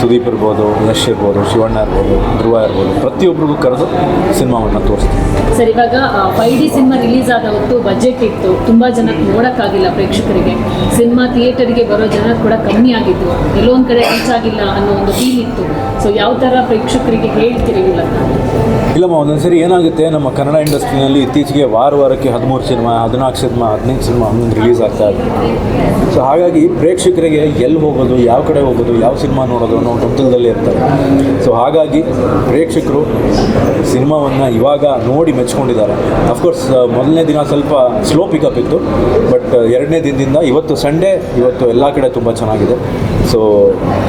ಸುದೀಪ್ ಇರ್ಬೋದು, ಯಶ್ ಇರ್ಬೋದು, ಶಿವಣ್ಣ ಇರ್ಬೋದು, ಧ್ರುವ ಇರ್ಬೋದು ಪ್ರತಿಯೊಬ್ಬರಿಗೂ ಕರೆದು ಸಿನಿಮಾವನ್ನು ತೋರಿಸ್ತೀನಿ. ಸರ್, ಇವಾಗ ಫೈ ಡಿ ಸಿನಿಮಾ ರಿಲೀಸ್ ಆದ ಹೊತ್ತು ಬಜೆಟ್ ಇತ್ತು. ತುಂಬ ಜನಕ್ಕೆ ನೋಡೋಕ್ಕಾಗಿಲ್ಲ ಪ್ರೇಕ್ಷಕರಿಗೆ. ಸಿನಿಮಾ ಥಿಯೇಟರ್ಗೆ ಬರೋ ಜನ ಕೂಡ ಕಮ್ಮಿ ಆಗಿದ್ದು ಎಲ್ಲೋ ಒಂದು ಕಡೆ ಹೆಚ್ಚಾಗಿಲ್ಲ ಅನ್ನೋ ಒಂದು ಫೀಲ್ ಇತ್ತು. ಸೊ ಯಾವ ಥರ ಪ್ರೇಕ್ಷಕರಿಗೆ ಹೇಳ್ತೀರಿ ಮೂಲಕ ಒಂದೊಂದು ಸರಿ ಏನಾಗುತ್ತೆ, ನಮ್ಮ ಕನ್ನಡ ಇಂಡಸ್ಟ್ರಿನಲ್ಲಿ ಇತ್ತೀಚೆಗೆ ವಾರ, ವಾರಕ್ಕೆ ಹದಿಮೂರು ಸಿನಿಮಾ, ಹದಿನಾಲ್ಕು ಸಿನಿಮಾ, ಹದಿನೈದು ಸಿನಿಮಾ ಹನ್ನೊಂದು ರಿಲೀಸ್ ಆಗ್ತಾ ಇದೆ. ಸೊ ಹಾಗಾಗಿ ಪ್ರೇಕ್ಷಕರಿಗೆ ಎಲ್ಲಿ ಹೋಗೋದು, ಯಾವ ಕಡೆ ಹೋಗೋದು, ಯಾವ ಸಿನಿಮಾ ನೋಡೋದು ಅನ್ನೋ ಗೊಂದಲದಲ್ಲಿ ಇರ್ತಾರೆ. ಸೊ ಹಾಗಾಗಿ ಪ್ರೇಕ್ಷಕರು ಸಿನಿಮಾವನ್ನು ಇವಾಗ ನೋಡಿ ಮೆಚ್ಕೊಂಡಿದ್ದಾರೆ. ಅಫ್ಕೋರ್ಸ್ ಮೊದಲನೇ ದಿನ ಸ್ವಲ್ಪ ಸ್ಲೋ ಪಿಕಪ್ ಇತ್ತು ಬಟ್ ಎರಡನೇ ದಿನದಿಂದ ಇವತ್ತು ಸಂಡೇ ಇವತ್ತು ಎಲ್ಲ ಕಡೆ ತುಂಬ ಚೆನ್ನಾಗಿದೆ. ಸೊ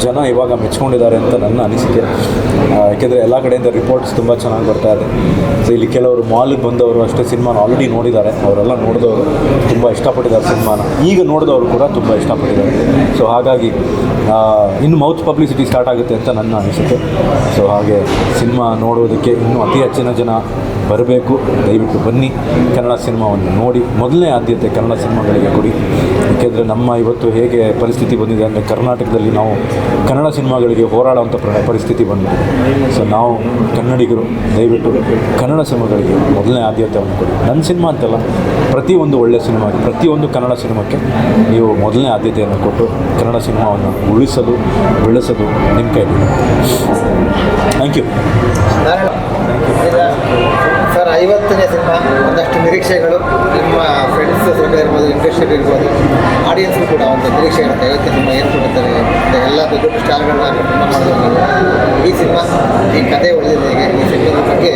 ಜನ ಇವಾಗ ಮೆಚ್ಕೊಂಡಿದ್ದಾರೆ ಅಂತ ನನ್ನ ಅನಿಸಿಕೆ. ಯಾಕೆಂದರೆ ಎಲ್ಲ ಕಡೆಯಿಂದ ರಿಪೋರ್ಟ್ಸ್ ತುಂಬ ಚೆನ್ನಾಗಿ ಬರ್ತಾ ಇದೆ. ಸೊ ಇಲ್ಲಿ ಕೆಲವರು ಮಾಲಿಗೆ ಬಂದವರು ಅಷ್ಟೇ ಸಿನಿಮಾನ ಆಲ್ರೆಡಿ ನೋಡಿದ್ದಾರೆ. ಅವರೆಲ್ಲ ನೋಡಿದವರು ತುಂಬ ಇಷ್ಟಪಟ್ಟಿದ್ದಾರೆ ಸಿನಿಮಾನ ಈಗ ನೋಡಿದವರು ಕೂಡ ತುಂಬ ಇಷ್ಟಪಟ್ಟಿದ್ದಾರೆ. ಸೊ ಹಾಗಾಗಿ ಇನ್ನು ಮೌತ್ ಪಬ್ಲಿಸಿಟಿ ಸ್ಟಾರ್ಟ್ ಆಗುತ್ತೆ ಅಂತ ನನ್ನ ಅನಿಸಿಕೆ. ಸೊ ಹಾಗೆ ಸಿನಿಮಾ ನೋಡೋದಕ್ಕೆ ಇನ್ನೂ ಅತಿ ಹೆಚ್ಚಿನ ಜನ ಬರಬೇಕು. ದಯವಿಟ್ಟು ಬನ್ನಿ. ಕನ್ನಡ ಸಿನಿಮಾವನ್ನು ನೋಡಿ. ಮೊದಲನೇ ಆದ್ಯತೆ ಕನ್ನಡ ಸಿನಿಮಾಗಳಿಗೆ ಕೊಡಿ. ಏಕೆಂದರೆ ನಮ್ಮ ಇವತ್ತು ಹೇಗೆ ಪರಿಸ್ಥಿತಿ ಬಂದಿದೆ ಅಂದರೆ ಕರ್ನಾಟಕದಲ್ಲಿ ನಾವು ಕನ್ನಡ ಸಿನಿಮಾಗಳಿಗೆ ಹೋರಾಡುವಂಥ ಪ್ರ ಪರಿಸ್ಥಿತಿ ಬಂದಿದೆ ಸೊ ನಾವು ಕನ್ನಡಿಗರು, ದಯವಿಟ್ಟು ಕನ್ನಡ ಸಿನಿಮಾಗಳಿಗೆ ಮೊದಲನೇ ಆದ್ಯತೆಯನ್ನು ಕೊಡಿ. ನನ್ನ ಸಿನಿಮಾ ಅಂತಲ್ಲ, ಪ್ರತಿಯೊಂದು ಒಳ್ಳೆಯ ಸಿನಿಮಾಗೆ, ಪ್ರತಿಯೊಂದು ಕನ್ನಡ ಸಿನಿಮಾಕ್ಕೆ ನೀವು ಮೊದಲನೇ ಆದ್ಯತೆಯನ್ನು ಕೊಟ್ಟು ಕನ್ನಡ ಸಿನಿಮಾವನ್ನು ಉಳಿಸಲು ಬೆಳೆಸೋದು ನಿಮ್ಮ ಕೈಲಿ ಥ್ಯಾಂಕ್ ಯು ಐವತ್ತನೇ ಸಿನಿಮಾ, ಒಂದಷ್ಟು ನಿರೀಕ್ಷೆಗಳು ನಿಮ್ಮ ಫ್ರೆಂಡ್ಸ್ ಸರ್ಕಲ್ ಇರ್ಬೋದು ಇಂಡಸ್ಟ್ರಿ ಇರ್ಬೋದು ಆಡಿಯನ್ಸ್ ಕೂಡ ಒಂದು ನಿರೀಕ್ಷೆ ಇರುತ್ತೆ. ಐವತ್ತು ಸಿನಿಮಾ ಏನು ಕೊಡುತ್ತಾರೆ ಎಲ್ಲ ದೊಡ್ಡ ಸ್ಟಾರ್ಗಳನ್ನ ಈ ಸಿನಿಮಾ, ಈ ಕತೆ ಉಳಿದಿದೆ ಹೇಗೆ? ಈ ಸಿನಿಮಾದ ಬಗ್ಗೆ?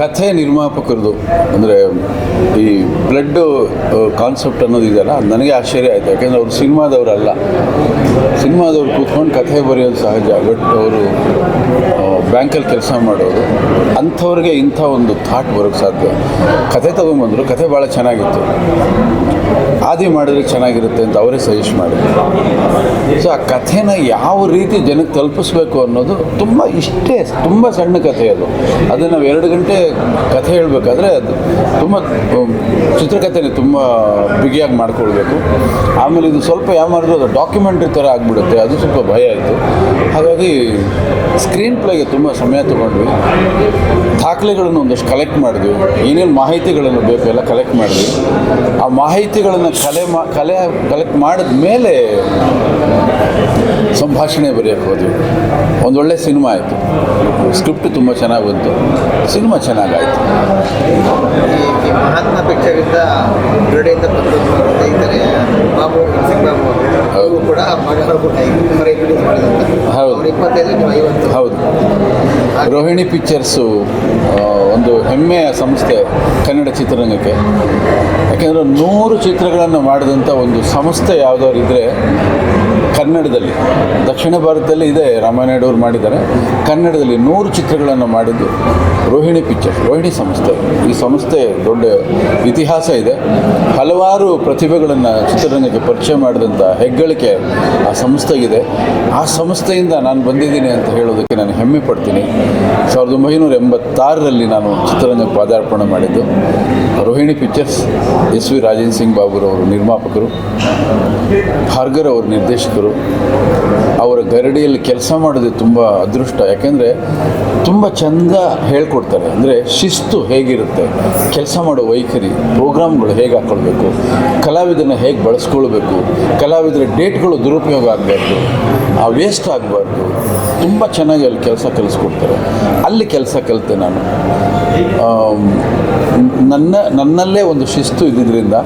ಕಥೆ ನಿರ್ಮಾಪಕರದು ಅಂದರೆ ಈ ಬ್ಲಡ್ ಕಾನ್ಸೆಪ್ಟ್ ಅನ್ನೋದು ಇದೆಯಲ್ಲ, ನನಗೆ ಆಶ್ಚರ್ಯ ಆಯಿತು. ಯಾಕೆಂದರೆ ಅವರು ಸಿನಿಮಾದವರಲ್ಲ. ಸಿನಿಮಾದವ್ರು ಕೂತ್ಕೊಂಡು ಕಥೆ ಬರೆಯೋದು ಸಹಜ ಬಟ್ ಅವರು ಬ್ಯಾಂಕಲ್ಲಿ ಕೆಲಸ ಮಾಡೋರು ಅಂಥವ್ರಿಗೆ ಇಂಥ ಒಂದು ಥಾಟ್ ಬರೋಕ್ಕೆ ಸಾಧ್ಯ. ಕಥೆ ತೊಗೊಂಬಂದರು ಕಥೆ ಭಾಳ ಚೆನ್ನಾಗಿತ್ತು. ಆದಿ ಮಾಡಿದ್ರೆ ಚೆನ್ನಾಗಿರುತ್ತೆ ಅಂತ ಅವರೇ ಸಜೆಸ್ಟ್ ಮಾಡಿದ್ರು. ಸೊ ಆ ಕಥೆನ ಯಾವ ರೀತಿ ಜನಕ್ಕೆ ತಲುಪಿಸ್ಬೇಕು ಅನ್ನೋದು ತುಂಬ ಇಷ್ಟೇ, ತುಂಬ ಸಣ್ಣ ಕಥೆ ಅದು. ಅದನ್ನು ನಾವು ಎರಡು ಗಂಟೆ ಕಥೆ ಹೇಳಬೇಕಾದ್ರೆ ಅದು ತುಂಬ ಚಿತ್ರಕಥೆನೇ ತುಂಬ ಬಿಗಿಯಾಗಿ ಮಾಡ್ಕೊಳ್ಬೇಕು. ಆಮೇಲೆ ಇದು ಸ್ವಲ್ಪ ಯಾವ ಮಾಡಿದ್ರು ಅದು ಡಾಕ್ಯುಮೆಂಟ್ರಿ ಥರ ಆಗಿಬಿಡುತ್ತೆ, ಅದು ಸ್ವಲ್ಪ ಭಯ ಆಯಿತು. ಹಾಗಾಗಿ ಸ್ಕ್ರೀನ್ ಪ್ಲೇಗೆ ತುಂಬ ಸಮಯ ತೊಗೊಂಡ್ವಿ. ದಾಖಲೆಗಳನ್ನು ಒಂದಷ್ಟು ಕಲೆಕ್ಟ್ ಮಾಡಿದ್ವಿ. ಏನೇನು ಮಾಹಿತಿಗಳನ್ನು ಬೇಕು ಎಲ್ಲ ಕಲೆಕ್ಟ್ ಮಾಡಿದ್ವಿ. ಆ ಮಾಹಿತಿಗಳನ್ನು ಕಲೆ ಮಾ ಕಲೆ ಕಲೆಕ್ಟ್ ಮಾಡಿದ ಮೇಲೆ ಸಂಭಾಷಣೆ ಬರೆಯೋಕ್ಕೆ ಹೋದ್ವಿ. ಒಂದೊಳ್ಳೆ ಸಿನಿಮಾ ಆಯಿತು. ಸ್ಕ್ರಿಪ್ಟ್ ತುಂಬ ಚೆನ್ನಾಗಿ ಬಂತು. ಸಿನಿಮಾ ಚೆನ್ನಾಗಾಯಿತು ಮಹಾತ್ಮ ಪಿಕ್ಚರಿಂದ ಬಿರುಡೆಯಿಂದ ಬಂದು ಸ್ನೇಹಿತರೆ ಬಾಬು ಸಿಂಗ್ ಬಾಬು ಅವರು ಕೂಡ ಹೌದು. ಇಪ್ಪತ್ತೈದು ಐವತ್ತು. ಹೌದು. ರೋಹಿಣಿ ಪಿಕ್ಚರ್ಸು ಒಂದು ಹೆಮ್ಮೆಯ ಸಂಸ್ಥೆ ಕನ್ನಡ ಚಿತ್ರರಂಗಕ್ಕೆ. ಯಾಕೆಂದರೆ ನೂರು ಚಿತ್ರಗಳನ್ನು ಮಾಡಿದಂಥ ಒಂದು ಸಂಸ್ಥೆ ಯಾವುದಾದ್ರು ಇದ್ದರೆ ಕನ್ನಡದಲ್ಲಿ, ದಕ್ಷಿಣ ಭಾರತದಲ್ಲಿ ಇದೆ ರಾಮಾನಾಯ್ಡು ಅವರು ಮಾಡಿದ್ದಾರೆ. ಕನ್ನಡದಲ್ಲಿ ನೂರು ಚಿತ್ರಗಳನ್ನು ಮಾಡಿದ್ದು ರೋಹಿಣಿ ಪಿಕ್ಚರ್ಸ್ ರೋಹಿಣಿ ಸಂಸ್ಥೆ. ಈ ಸಂಸ್ಥೆ ದೊಡ್ಡ ಇತಿಹಾಸ ಇದೆ. ಹಲವಾರು ಪ್ರತಿಭೆಗಳನ್ನು ಚಿತ್ರರಂಗಕ್ಕೆ ಪರಿಚಯ ಮಾಡಿದಂಥ ಹೆಗ್ಗಳಿಕೆ ಆ ಸಂಸ್ಥೆಗಿದೆ ಆ ಸಂಸ್ಥೆಯಿಂದ ನಾನು ಬಂದಿದ್ದೀನಿ ಅಂತ ಹೇಳೋದಕ್ಕೆ ನಾನು ಹೆಮ್ಮೆ ಪಡ್ತೀನಿ. ಸಾವಿರದ ಒಂಬೈನೂರ ಎಂಬತ್ತಾರರಲ್ಲಿ ನಾನು ಚಿತ್ರರಂಗಕ್ಕೆ ಪಾದಾರ್ಪಣೆ ಮಾಡಿದ್ದು. Rohini pictures S V Rajendra Singh ಬಾಬುರವರು ನಿರ್ಮಾಪಕರು, ಭಾರ್ಗರ್ ಅವರು ನಿರ್ದೇಶಕರು. ಅವರ ಗರಡಿಯಲ್ಲಿ ಕೆಲಸ ಮಾಡೋದು ತುಂಬ ಅದೃಷ್ಟ. ಯಾಕೆಂದರೆ ತುಂಬ ಚಂದ ಹೇಳ್ಕೊಡ್ತಾರೆ. ಅಂದರೆ ಶಿಸ್ತು ಹೇಗಿರುತ್ತೆ? ಕೆಲಸ ಮಾಡೋ ವೈಖರಿ, ಪ್ರೋಗ್ರಾಮ್ಗಳು ಹೇಗೆ ಹಾಕ್ಕೊಳ್ಬೇಕು ಕಲಾವಿದನ ಹೇಗೆ ಬಳಸ್ಕೊಳ್ಬೇಕು? ಕಲಾವಿದರ ಡೇಟ್ಗಳು ದುರುಪಯೋಗ ಆಗಬಾರ್ದು, ಆ ವೇಸ್ಟ್ ಆಗಬಾರ್ದು. ತುಂಬ ಚೆನ್ನಾಗಿ ಅಲ್ಲಿ ಕೆಲಸ ಕಲಿಸ್ಕೊಡ್ತಾರೆ. ಅಲ್ಲಿ ಕೆಲಸ ಕಲಿತೆ ನಾನು. ನನ್ನ, ನನ್ನಲ್ಲೇ ಒಂದು ಶಿಸ್ತು ಇದ್ದಿದ್ದರಿಂದ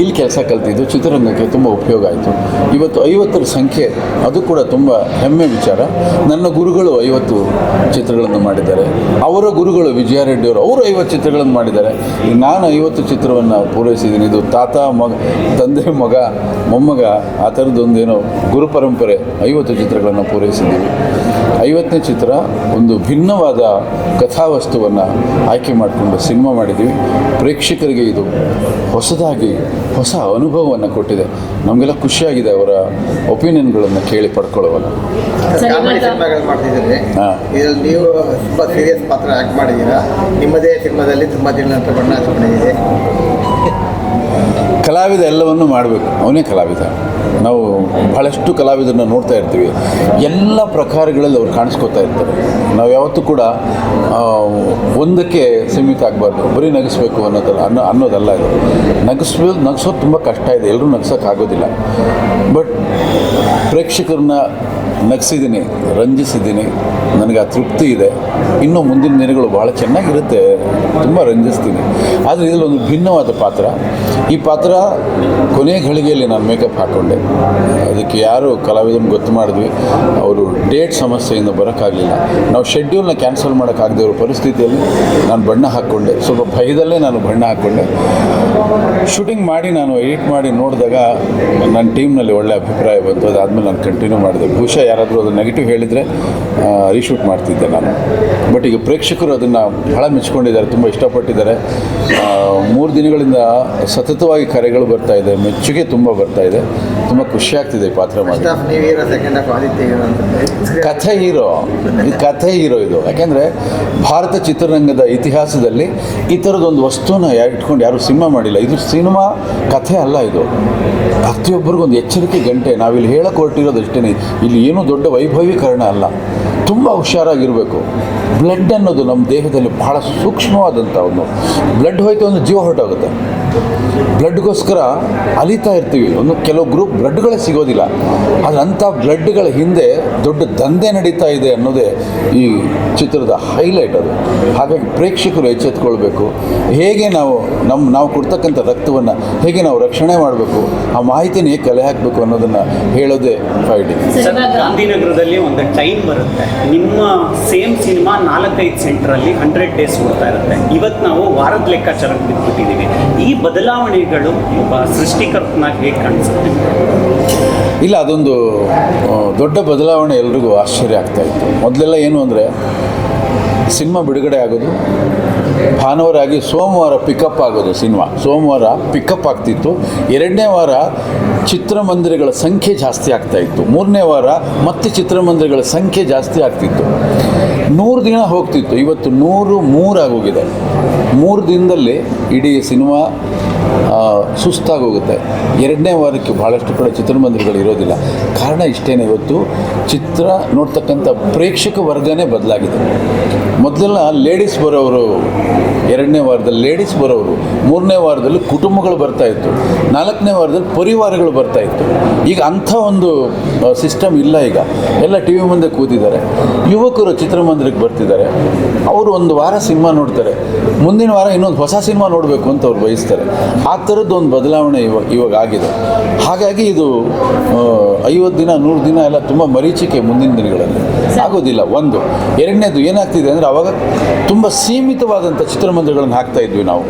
ಇಲ್ಲಿ ಕೆಲಸ ಕಲ್ತಿದ್ದು ಚಿತ್ರರಂಗಕ್ಕೆ ತುಂಬ ಉಪಯೋಗ ಆಯಿತು. ಇವತ್ತು ಐವತ್ತರ ಸಂಖ್ಯೆ, ಅದು ಕೂಡ ತುಂಬ ಹೆಮ್ಮೆ ವಿಚಾರ. ನನ್ನ ಗುರುಗಳು ಐವತ್ತು ಚಿತ್ರಗಳನ್ನು ಮಾಡಿದ್ದಾರೆ. ಅವರ ಗುರುಗಳು ವಿಜಯಾರೆಡ್ಡಿಯವರು ರೆಡ್ಡಿ ಅವರು ಐವತ್ತು ಚಿತ್ರಗಳನ್ನು ಮಾಡಿದ್ದಾರೆ. ನಾನು ಐವತ್ತು ಚಿತ್ರವನ್ನು ಪೂರೈಸಿದ್ದೀನಿ. ಇದು ತಾತ, ಮಗ, ತಂದೆ, ಮಗ, ಮೊಮ್ಮಗ, ಆ ಥರದ್ದೊಂದೇನೋ ಗುರು ಪರಂಪರೆ, ಐವತ್ತು ಚಿತ್ರಗಳನ್ನು ಪೂರೈಸಿದ್ದೀವಿ. ಐವತ್ತನೇ ಚಿತ್ರ ಒಂದು ಭಿನ್ನವಾದ ಕಥಾವಸ್ತುವನ್ನು ಆಯ್ಕೆ ಮಾಡಿಕೊಂಡು ಸಿನಿಮಾ ಮಾಡಿದ್ದೀವಿ. ಪ್ರೇಕ್ಷಕರಿಗೆ ಇದು ಹೊಸದಾಗಿ ಹೊಸ ಅನುಭವವನ್ನು ಕೊಟ್ಟಿದೆ. ನಮಗೆಲ್ಲ ಖುಷಿಯಾಗಿದೆ ಅವರ ಒಪಿನಿಯನ್ಗಳನ್ನು ಕೇಳಿ. ಇದ್ರಲ್ಲಿ ನೀವು ತುಂಬ ಸೀರಿಯಸ್ ಪಾತ್ರ ಆ್ಯಕ್ಟ್ ಮಾಡಿದ್ದೀರಾ? ನಿಮ್ಮದೇ ಸಿನಿಮಾದಲ್ಲಿ ತುಂಬ ದಿನ ನಂತರ ಬಣ್ಣ ಹಚ್ಕೊಂಡಿದ್ದೀರಿ. ಕಲಾವಿದ ಎಲ್ಲವನ್ನು ಮಾಡಬೇಕು. ಅವನೇ ಕಲಾವಿದ. ನಾವು ಬಹಳಷ್ಟು ಕಲಾವಿದರನ್ನ ನೋಡ್ತಾ ಇರ್ತೀವಿ. ಎಲ್ಲ ಪ್ರಕಾರಗಳಲ್ಲಿ ಅವ್ರು ಕಾಣಿಸ್ಕೊತಾ ಇರ್ತಾರೆ. ನಾವು ಯಾವತ್ತೂ ಕೂಡ ಒಂದಕ್ಕೆ ಸೀಮಿತ ಆಗಬಾರ್ದು. ಬರೀ ನಗಿಸ್ಬೇಕು ಅನ್ನೋದಲ್ಲ, ಅನ್ನೋ, ಅನ್ನೋದಲ್ಲ ಇದು. ನಗಿಸ್ಬೋ, ನಗಿಸೋದು ತುಂಬ ಕಷ್ಟ ಇದೆ. ಎಲ್ಲರೂ ನಗ್ಸೋಕ್ಕಾಗೋದಿಲ್ಲ. ಬಟ್ ಪ್ರೇಕ್ಷಕರನ್ನ ನಗಿಸಿದ್ದೀನಿ, ರಂಜಿಸಿದ್ದೀನಿ. ನನಗೆ ಆ ತೃಪ್ತಿ ಇದೆ. ಇನ್ನೂ ಮುಂದಿನ ದಿನಗಳು ಭಾಳ ಚೆನ್ನಾಗಿರುತ್ತೆ. ತುಂಬ ರಂಜಿಸ್ತೀನಿ. ಆದರೆ ಇದರಲ್ಲಿ ಒಂದು ಭಿನ್ನವಾದ ಪಾತ್ರ. ಈ ಪಾತ್ರ ಕೊನೆ ಘಳಿಗೆಯಲ್ಲಿ ನಾನು ಮೇಕಪ್ ಹಾಕ್ಕೊಂಡೆ ಅದಕ್ಕೆ ಯಾರು ಕಲಾವಿದನ್ ಗೊತ್ತು ಮಾಡಿದ್ವಿ. ಅವರು ಡೇಟ್ ಸಮಸ್ಯೆಯಿಂದ ಬರೋಕ್ಕಾಗಲಿಲ್ಲ. ನಾವು ಶೆಡ್ಯೂಲ್ನ ಕ್ಯಾನ್ಸಲ್ ಮಾಡೋಕ್ಕಾಗದೇ ಇರೋ ಪರಿಸ್ಥಿತಿಯಲ್ಲಿ ನಾನು ಬಣ್ಣ ಹಾಕ್ಕೊಂಡೆ ಸ್ವಲ್ಪ ಭಯದಲ್ಲೇ ನಾನು ಬಣ್ಣ ಹಾಕ್ಕೊಂಡೆ ಶೂಟಿಂಗ್ ಮಾಡಿ ನಾನು ಎಡಿಟ್ ಮಾಡಿ ನೋಡಿದಾಗ ನನ್ನ ಟೀಮ್ನಲ್ಲಿ ಒಳ್ಳೆ ಅಭಿಪ್ರಾಯ ಬಂತು. ಅದಾದಮೇಲೆ ನಾನು ಕಂಟಿನ್ಯೂ ಮಾಡಿದೆ. ಬಹುಶಃ ಯಾರಾದರೂ ಅದು ನೆಗೆಟಿವ್ ಹೇಳಿದರೆ ರೀಶೂಟ್ ಮಾಡ್ತಿದ್ದೆ ನಾನು. ಬಟ್ ಈಗ ಪ್ರೇಕ್ಷಕರು ಅದನ್ನು ಬಹಳ ಮೆಚ್ಕೊಂಡಿದ್ದಾರೆ ತುಂಬ ಇಷ್ಟಪಟ್ಟಿದ್ದಾರೆ. ಮೂರು ದಿನಗಳಿಂದ ಸತತವಾಗಿ ಕರೆಗಳು ಬರ್ತಾ ಇದೆ ಮೆಚ್ಚುಗೆ ತುಂಬ ಬರ್ತಾ ಇದೆ. ತುಂಬ ಖುಷಿ ಆಗ್ತಿದೆ ಈ ಪಾತ್ರ ಮಾಡಿ ಕಥೆ ಹೀರೋ ಇದು ಕಥೆ ಹೀರೋ ಇದು. ಯಾಕೆಂದರೆ ಭಾರತ ಚಿತ್ರರಂಗದ ಇತಿಹಾಸದಲ್ಲಿ ಈ ಥರದೊಂದು ವಸ್ತುನ ಇಟ್ಕೊಂಡು ಯಾರು ಸಿನಿಮಾ ಮಾಡಿಲ್ಲ. ಇದು ಸಿನಿಮಾ ಕಥೆ ಅಲ್ಲ ಇದು. ಪ್ರತಿಯೊಬ್ಬರಿಗೂ ಒಂದು ಎಚ್ಚರಿಕೆ ಗಂಟೆ. ನಾವಿಲ್ಲಿ ಹೇಳಕ್ಕೆ ಹೊರಟಿರೋದು ಅಷ್ಟೇ ಇಲ್ಲಿ ಏನೂ ದೊಡ್ಡ ವೈಭವೀಕರಣ ಅಲ್ಲ. ತುಂಬ ಹುಷಾರಾಗಿರಬೇಕು. ಬ್ಲಡ್ ಅನ್ನೋದು ನಮ್ಮ ದೇಹದಲ್ಲಿ ಬಹಳ ಸೂಕ್ಷ್ಮವಾದಂಥ ಒಂದು ಬ್ಲಡ್ ಹೋಯ್ತು ಅಂದರೆ ಜೀವ ಹೊರಟೋಗುತ್ತೆ. ಬ್ಲಡ್ಗೋಸ್ಕರ ಅಲಿತಾ ಇರ್ತೀವಿ. ಒಂದು ಕೆಲವು ಗ್ರೂಪ್ ಬ್ಲಡ್ಗಳೇ ಸಿಗೋದಿಲ್ಲ. ಆದರೆ ಅಂಥ ಬ್ಲಡ್ಗಳ ಹಿಂದೆ ದೊಡ್ಡ ದಂಧೆ ನಡೀತಾ ಇದೆ ಅನ್ನೋದೇ ಈ ಚಿತ್ರದ ಹೈಲೈಟ್ ಅದು. ಹಾಗಾಗಿ ಪ್ರೇಕ್ಷಕರು ಎಚ್ಚೆತ್ಕೊಳ್ಬೇಕು. ಹೇಗೆ ನಾವು ನಮ್ಮ ನಾವು ಕೊಡ್ತಕ್ಕಂಥ ರಕ್ತವನ್ನು ಹೇಗೆ ನಾವು ರಕ್ಷಣೆ ಮಾಡಬೇಕು, ಆ ಮಾಹಿತಿನ ಹೇಗೆ ಕಲೆ ಹಾಕಬೇಕು ಅನ್ನೋದನ್ನು ಹೇಳೋದೇ ಫೈಡಿ ಗಾಂಧಿನಗರದಲ್ಲಿ ಒಂದು ಟೈಮ್ ಬರುತ್ತೆ. ನಿಮ್ಮ ಸೇಮ್ ಸಿನಿಮಾ ನಾಲ್ಕೈದು ಸೆಂಟ್ರಲ್ಲಿ ಹಂಡ್ರೆಡ್ ಡೇಸ್ ಓಡ್ತಾ ಇರುತ್ತೆ. ಇವತ್ತು ನಾವು ವಾರದ ಲೆಕ್ಕಾಚಾರಕ್ಕೆ ಬಿಟ್ಬಿಟ್ಟಿದ್ದೀವಿ. ಈ ಬದಲಾವಣೆಗಳು ಒಬ್ಬ ಸೃಷ್ಟಿಕರ್ತನಾಗಿ ಹೇಗೆ ಕಾಣಿಸುತ್ತೆ? ಇಲ್ಲ, ಅದೊಂದು ದೊಡ್ಡ ಬದಲಾವಣೆ ಎಲ್ರಿಗೂ ಆಶ್ಚರ್ಯ ಆಗ್ತಾ ಇತ್ತು. ಮೊದಲೆಲ್ಲ ಏನು ಅಂದರೆ, ಸಿನಿಮಾ ಬಿಡುಗಡೆ ಆಗೋದು ಭಾನುವಾರ ಆಗಿ ಸೋಮವಾರ ಪಿಕಪ್ ಆಗೋದು ಸಿನಿಮಾ. ಸೋಮವಾರ ಪಿಕಪ್ ಆಗ್ತಿತ್ತು. ಎರಡನೇ ವಾರ ಚಿತ್ರಮಂದಿರಗಳ ಸಂಖ್ಯೆ ಜಾಸ್ತಿ ಆಗ್ತಾ ಇತ್ತು. ಮೂರನೇ ವಾರ ಮತ್ತೆ ಚಿತ್ರಮಂದಿರಗಳ ಸಂಖ್ಯೆ ಜಾಸ್ತಿ ಆಗ್ತಿತ್ತು. ನೂರು ದಿನ ಹೋಗ್ತಿತ್ತು. ಇವತ್ತು ನೂರು ಮೂರಾಗೋಗಿದೆ ಮೂರು ದಿನದಲ್ಲಿ ಇಡೀ ಸಿನಿಮಾ ಸುಸ್ತಾಗೋಗುತ್ತೆ. ಎರಡನೇ ವಾರಕ್ಕೆ ಭಾಳಷ್ಟು ಕಡೆ ಚಿತ್ರಮಂದಿರಗಳು ಇರೋದಿಲ್ಲ. ಕಾರಣ ಇಷ್ಟೇನೆ ಇವತ್ತು. ಚಿತ್ರ ನೋಡ್ತಕ್ಕಂಥ ಪ್ರೇಕ್ಷಕ ವರ್ಗನೇ ಬದಲಾಗಿದೆ. ಮೊದಲೆಲ್ಲ ಲೇಡೀಸ್ ಬರೋರು, ಎರಡನೇ ವಾರದಲ್ಲಿ ಲೇಡೀಸ್ ಬರೋರು, ಮೂರನೇ ವಾರದಲ್ಲಿ ಕುಟುಂಬಗಳು ಬರ್ತಾ ಇತ್ತು. ನಾಲ್ಕನೇ ವಾರದಲ್ಲಿ ಪರಿವಾರಗಳು ಬರ್ತಾ ಇತ್ತು. ಈಗ ಅಂಥ ಒಂದು ಸಿಸ್ಟಮ್ ಇಲ್ಲ ಈಗ. ಎಲ್ಲ ಟಿ ವಿ ಮುಂದೆ ಕೂತಿದ್ದಾರೆ. ಯುವಕರು ಚಿತ್ರಮಂದಿರಕ್ಕೆ ಬರ್ತಿದ್ದಾರೆ. ಅವರು ಒಂದು ವಾರ ಸಿನಿಮಾ ನೋಡ್ತಾರೆ. ಮುಂದಿನ ವಾರ ಇನ್ನೊಂದು ಹೊಸ ಸಿನಿಮಾ ನೋಡಬೇಕು ಅಂತ ಅವ್ರು ಬಯಸ್ತಾರೆ. ಆ ಥರದ್ದು ಒಂದು ಬದಲಾವಣೆ ಇವಾಗ ಇವಾಗ ಆಗಿದೆ. ಹಾಗಾಗಿ ಇದು ಐವತ್ತು ದಿನ ನೂರು ದಿನ ಎಲ್ಲ ತುಂಬ ಮರೀಚಿಕೆ ಮುಂದಿನ ದಿನಗಳಲ್ಲಿ. ಆಗೋದಿಲ್ಲ ಒಂದು. ಎರಡನೇದು ಏನಾಗ್ತಿದೆ ಅಂದರೆ ಅವಾಗ ತುಂಬ ಸೀಮಿತವಾದಂಥ ಚಿತ್ರಮಂದಿರಗಳನ್ನು ಹಾಕ್ತಾ ಇದ್ವಿ ನಾವು.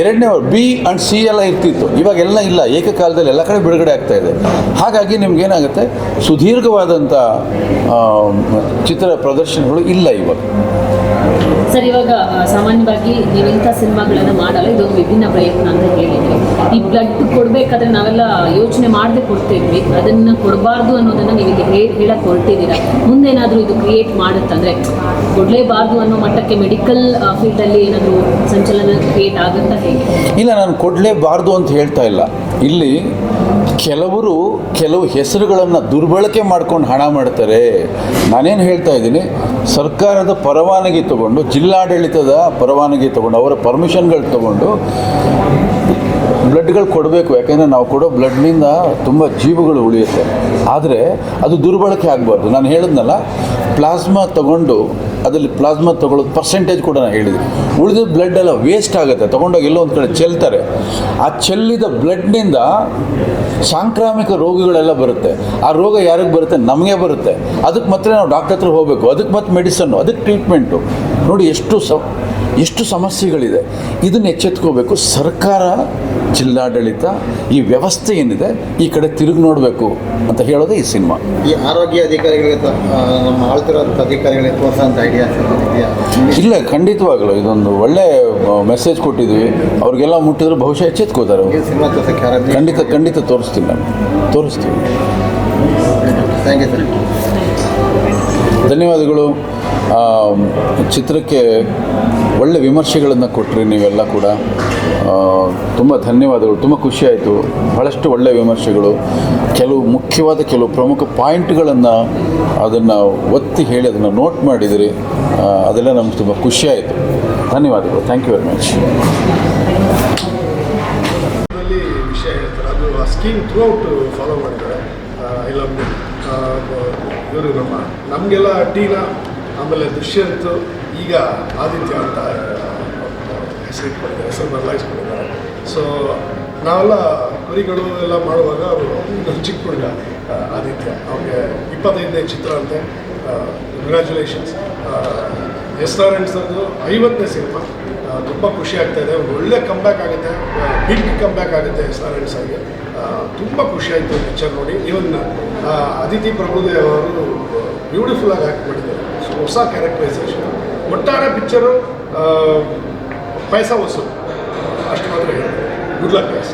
ಎರಡನೇ ಬಿ ಆ್ಯಂಡ್ ಸಿ ಎಲ್ಲ ಇರ್ತಿತ್ತು. ಇವಾಗ ಎಲ್ಲ ಇಲ್ಲ ಏಕಕಾಲದಲ್ಲಿ ಎಲ್ಲ ಕಡೆ ಬಿಡುಗಡೆ ಆಗ್ತಾ ಇದೆ. ಹಾಗಾಗಿ ನಿಮ್ಗೇನಾಗುತ್ತೆ ಸುದೀರ್ಘವಾದಂಥ ಚಿತ್ರ ಪ್ರದರ್ಶನಗಳು ಇಲ್ಲ ಇವಾಗ. ಸರ್, ಇವಾಗ ಸಾಮಾನ್ಯವಾಗಿ ನೀವು ಇಂಥ ಸಿನಿಮಾಗಳನ್ನು ಮಾಡಲ್ಲ ಇದೊಂದು ವಿಭಿನ್ನ ಪ್ರಯತ್ನ ಅಂತ ಹೇಳಿದ್ರಿ. ಈ ಬ್ಲಡ್ ಕೊಡಬೇಕಾದ್ರೆ ನಾವೆಲ್ಲ ಯೋಚನೆ ಮಾಡದೆ ಕೊಡ್ತಿದ್ವಿ. ಅದನ್ನು ಕೊಡಬಾರ್ದು ಅನ್ನೋದನ್ನ ನೀವು ಇಲ್ಲಿ ಹೇ ಹೇಳಕ್ಕೆ ಹೊರಟಿದ್ದೀರಾ ಮುಂದೇನಾದರೂ ಇದು ಕ್ರಿಯೇಟ್ ಮಾಡುತ್ತಂದ್ರೆ, ಕೊಡಲೇಬಾರ್ದು ಅನ್ನೋ ಮಟ್ಟಕ್ಕೆ ಮೆಡಿಕಲ್ ಫೀಲ್ಡಲ್ಲಿ ಏನಾದರೂ ಸಂಚಲನ ಕ್ರಿಯೇಟ್ ಆಗುತ್ತಾ ಹೇಗೆ? ಇಲ್ಲ, ನಾನು ಕೊಡಲೇಬಾರ್ದು ಅಂತ ಹೇಳ್ತಾ ಇಲ್ಲ. ಇಲ್ಲಿ ಕೆಲವರು ಕೆಲವು ಹೆಸರುಗಳನ್ನು ದುರ್ಬಳಕೆ ಮಾಡ್ಕೊಂಡು ಹಣ ಮಾಡ್ತಾರೆ. ನಾನೇನು ಹೇಳ್ತಾ ಇದ್ದೀನಿ? ಸರ್ಕಾರದ ಪರವಾನಗಿ ತಗೊಂಡು, ಜಿಲ್ಲಾಡಳಿತದ ಪರವಾನಗಿ ತಗೊಂಡು, ಅವರ ಪರ್ಮಿಷನ್ಗಳು ತಗೊಂಡು ಬ್ಲಡ್ಗಳು ಕೊಡಬೇಕು. ಯಾಕೆಂದರೆ ನಾವು ಕೊಡೋ ಬ್ಲಡ್ನಿಂದ ತುಂಬ ಜೀವಗಳು ಉಳಿಯುತ್ತೆ. ಆದರೆ ಅದು ದುರ್ಬಳಕೆ ಆಗಬಾರ್ದು. ನಾನು ಹೇಳಿದ್ನಲ್ಲ, ಪ್ಲಾಸ್ಮಾ ತಗೊಂಡು ಅದರಲ್ಲಿ ಪ್ಲಾಸ್ಮಾ ತೊಗೊಳ್ಳೋದು ಪರ್ಸೆಂಟೇಜ್ ಕೂಡ ನಾನು ಹೇಳಿದ್ದೀನಿ. ಉಳಿದ ಬ್ಲಡ್ ಎಲ್ಲ ವೇಸ್ಟ್ ಆಗುತ್ತೆ. ತೊಗೊಂಡೋಗಿ ಎಲ್ಲೋ ಒಂದು ಕಡೆ ಚೆಲ್ತಾರೆ. ಆ ಚೆಲ್ಲಿದ ಬ್ಲಡ್ನಿಂದ ಸಾಂಕ್ರಾಮಿಕ ರೋಗಗಳೆಲ್ಲ ಬರುತ್ತೆ. ಆ ರೋಗ ಯಾರಿಗೆ ಬರುತ್ತೆ? ನಮಗೆ ಬರುತ್ತೆ. ಅದಕ್ಕೆ ಮಾತ್ರ ನಾವು ಡಾಕ್ಟರ್ ಹತ್ರ ಹೋಗಬೇಕು. ಅದಕ್ಕೆ ಮತ್ತೆ ಮೆಡಿಸನ್ನು ಅದಕ್ಕೆ ಟ್ರೀಟ್ಮೆಂಟು ನೋಡಿ ಎಷ್ಟು ಸ, ಎಷ್ಟು ಸಮಸ್ಯೆಗಳಿದೆ. ಇದನ್ನು ಎಚ್ಚೆತ್ಕೋಬೇಕು. ಸರ್ಕಾರ ಜಿಲ್ಲಾಡಳಿತ ಈ ವ್ಯವಸ್ಥೆ ಏನಿದೆ ಈ ಕಡೆ ತಿರುಗಿ ನೋಡಬೇಕು ಅಂತ ಹೇಳೋದೇ ಈ ಸಿನಿಮಾ. ಈ ಆರೋಗ್ಯ ಅಧಿಕಾರಿಗಳಿಗೆ ನಮ್ಮ ಆಳ್ತಿರೋಂಥ ಅಧಿಕಾರಿಗಳಿಗೆ ಪ್ರೋತ್ಸಾಹ ಐಡಿಯಾ ಇಲ್ಲ ಖಂಡಿತವಾಗಲೂ ಇದೊಂದು ಒಳ್ಳೆ ಮೆಸೇಜ್ ಕೊಟ್ಟಿದ್ವಿ ಅವ್ರಿಗೆಲ್ಲ ಮುಟ್ಟಿದ್ರೆ ಬಹುಶಃ ಎಚ್ಚೆತ್ಕೋತಾರೆ. ಖಂಡಿತ ಖಂಡಿತ ತೋರಿಸ್ತೀನಿ ನಾನು. ತೋರಿಸ್ತೀವಿ ಧನ್ಯವಾದಗಳು. ಚಿತ್ರಕ್ಕೆ ಒಳ್ಳೆ ವಿಮರ್ಶೆಗಳನ್ನು ಕೊಟ್ಟರಿ ನೀವೆಲ್ಲ ಕೂಡ. ತುಂಬ ಧನ್ಯವಾದಗಳು, ತುಂಬ ಖುಷಿಯಾಯಿತು ಬಹಳಷ್ಟು ಒಳ್ಳೆಯ ವಿಮರ್ಶೆಗಳು. ಕೆಲವು ಮುಖ್ಯವಾದ ಕೆಲವು ಪ್ರಮುಖ ಪಾಯಿಂಟ್ಗಳನ್ನು ಅದನ್ನು ಒತ್ತಿ ಹೇಳಿ ಅದನ್ನು ನೋಟ್ ಮಾಡಿದಿರಿ. ಅದೆಲ್ಲ ನಮ್ಗೆ ತುಂಬ ಖುಷಿಯಾಯಿತು ಧನ್ಯವಾದಗಳು. ಥ್ಯಾಂಕ್ ಯು ವೆರಿ ಮಚ್ ವಿಷಯ ಅದು ಸ್ಕೀಮ್ ಥ್ರೂ ಔಟ್ ಫಾಲೋ ಮಾಡಿದ್ದಾರೆ. ಇಲ್ಲ ಇವರು ನಮ್ಮ, ನಮಗೆಲ್ಲ ಟೀನಾ, ಆಮೇಲೆ ದುಷ್ಯಂತ್, ಈಗ ಆದಿತ್ಯ ಅಂತ ಹೆಸರು ಇಟ್ಕೊಂಡಿದ್ದಾರೆ ಹೆಸರು ಬದಲಾಯಿಸ್ಕೊಂಡಿದ್ದಾರೆ ಸೊ ನಾವೆಲ್ಲ ಕುರಿಗಳು ಎಲ್ಲ ಮಾಡುವಾಗ ಅವರು ಚಿಕ್ಕ ಹುಡುಗ ಆದಿತ್ಯ. ಅವ್ರಿಗೆ ಇಪ್ಪತ್ತೈದನೇ ಚಿತ್ರ ಅಂತೆ. ಕಂಗ್ರ್ಯಾಚುಲೇಷನ್ಸ್ ಸರ್ದು ಐವತ್ತನೇ ಸಿನಿಮಾ. ತುಂಬ ಖುಷಿ ಆಗ್ತಾಯಿದೆ ಒಂದು ಒಳ್ಳೆ ಕಂಬ್ಯಾಕ್ ಆಗುತ್ತೆ. ಬಿಗ್ ಕಂಬ್ಯಾಕ್ ಆಗುತ್ತೆ ಎನ್ ತುಂಬ ಖುಷಿ ಆಯಿತು ಪಿಕ್ಚರ್ ನೋಡಿ. ಇವನ್ ಅದಿತಿ ಪ್ರಭುದೇವ್ ಅವರು ಬ್ಯೂಟಿಫುಲ್ಲಾಗಿ ಆ್ಯಕ್ಟ್ ಮಾಡಿದ್ದಾರೆ. ಸೊ ಹೊಸ ಕ್ಯಾರೆಕ್ಟರೈಸೇಷನ್ ಒಟ್ಟಾರೆ ಪಿಕ್ಚರು ಪೈಸ ವಸೂಲು ಅಷ್ಟು ಮಾತ್ರ ಹೇಳಿ ಗುಡ್ ಲಕ್ ಪೈಸ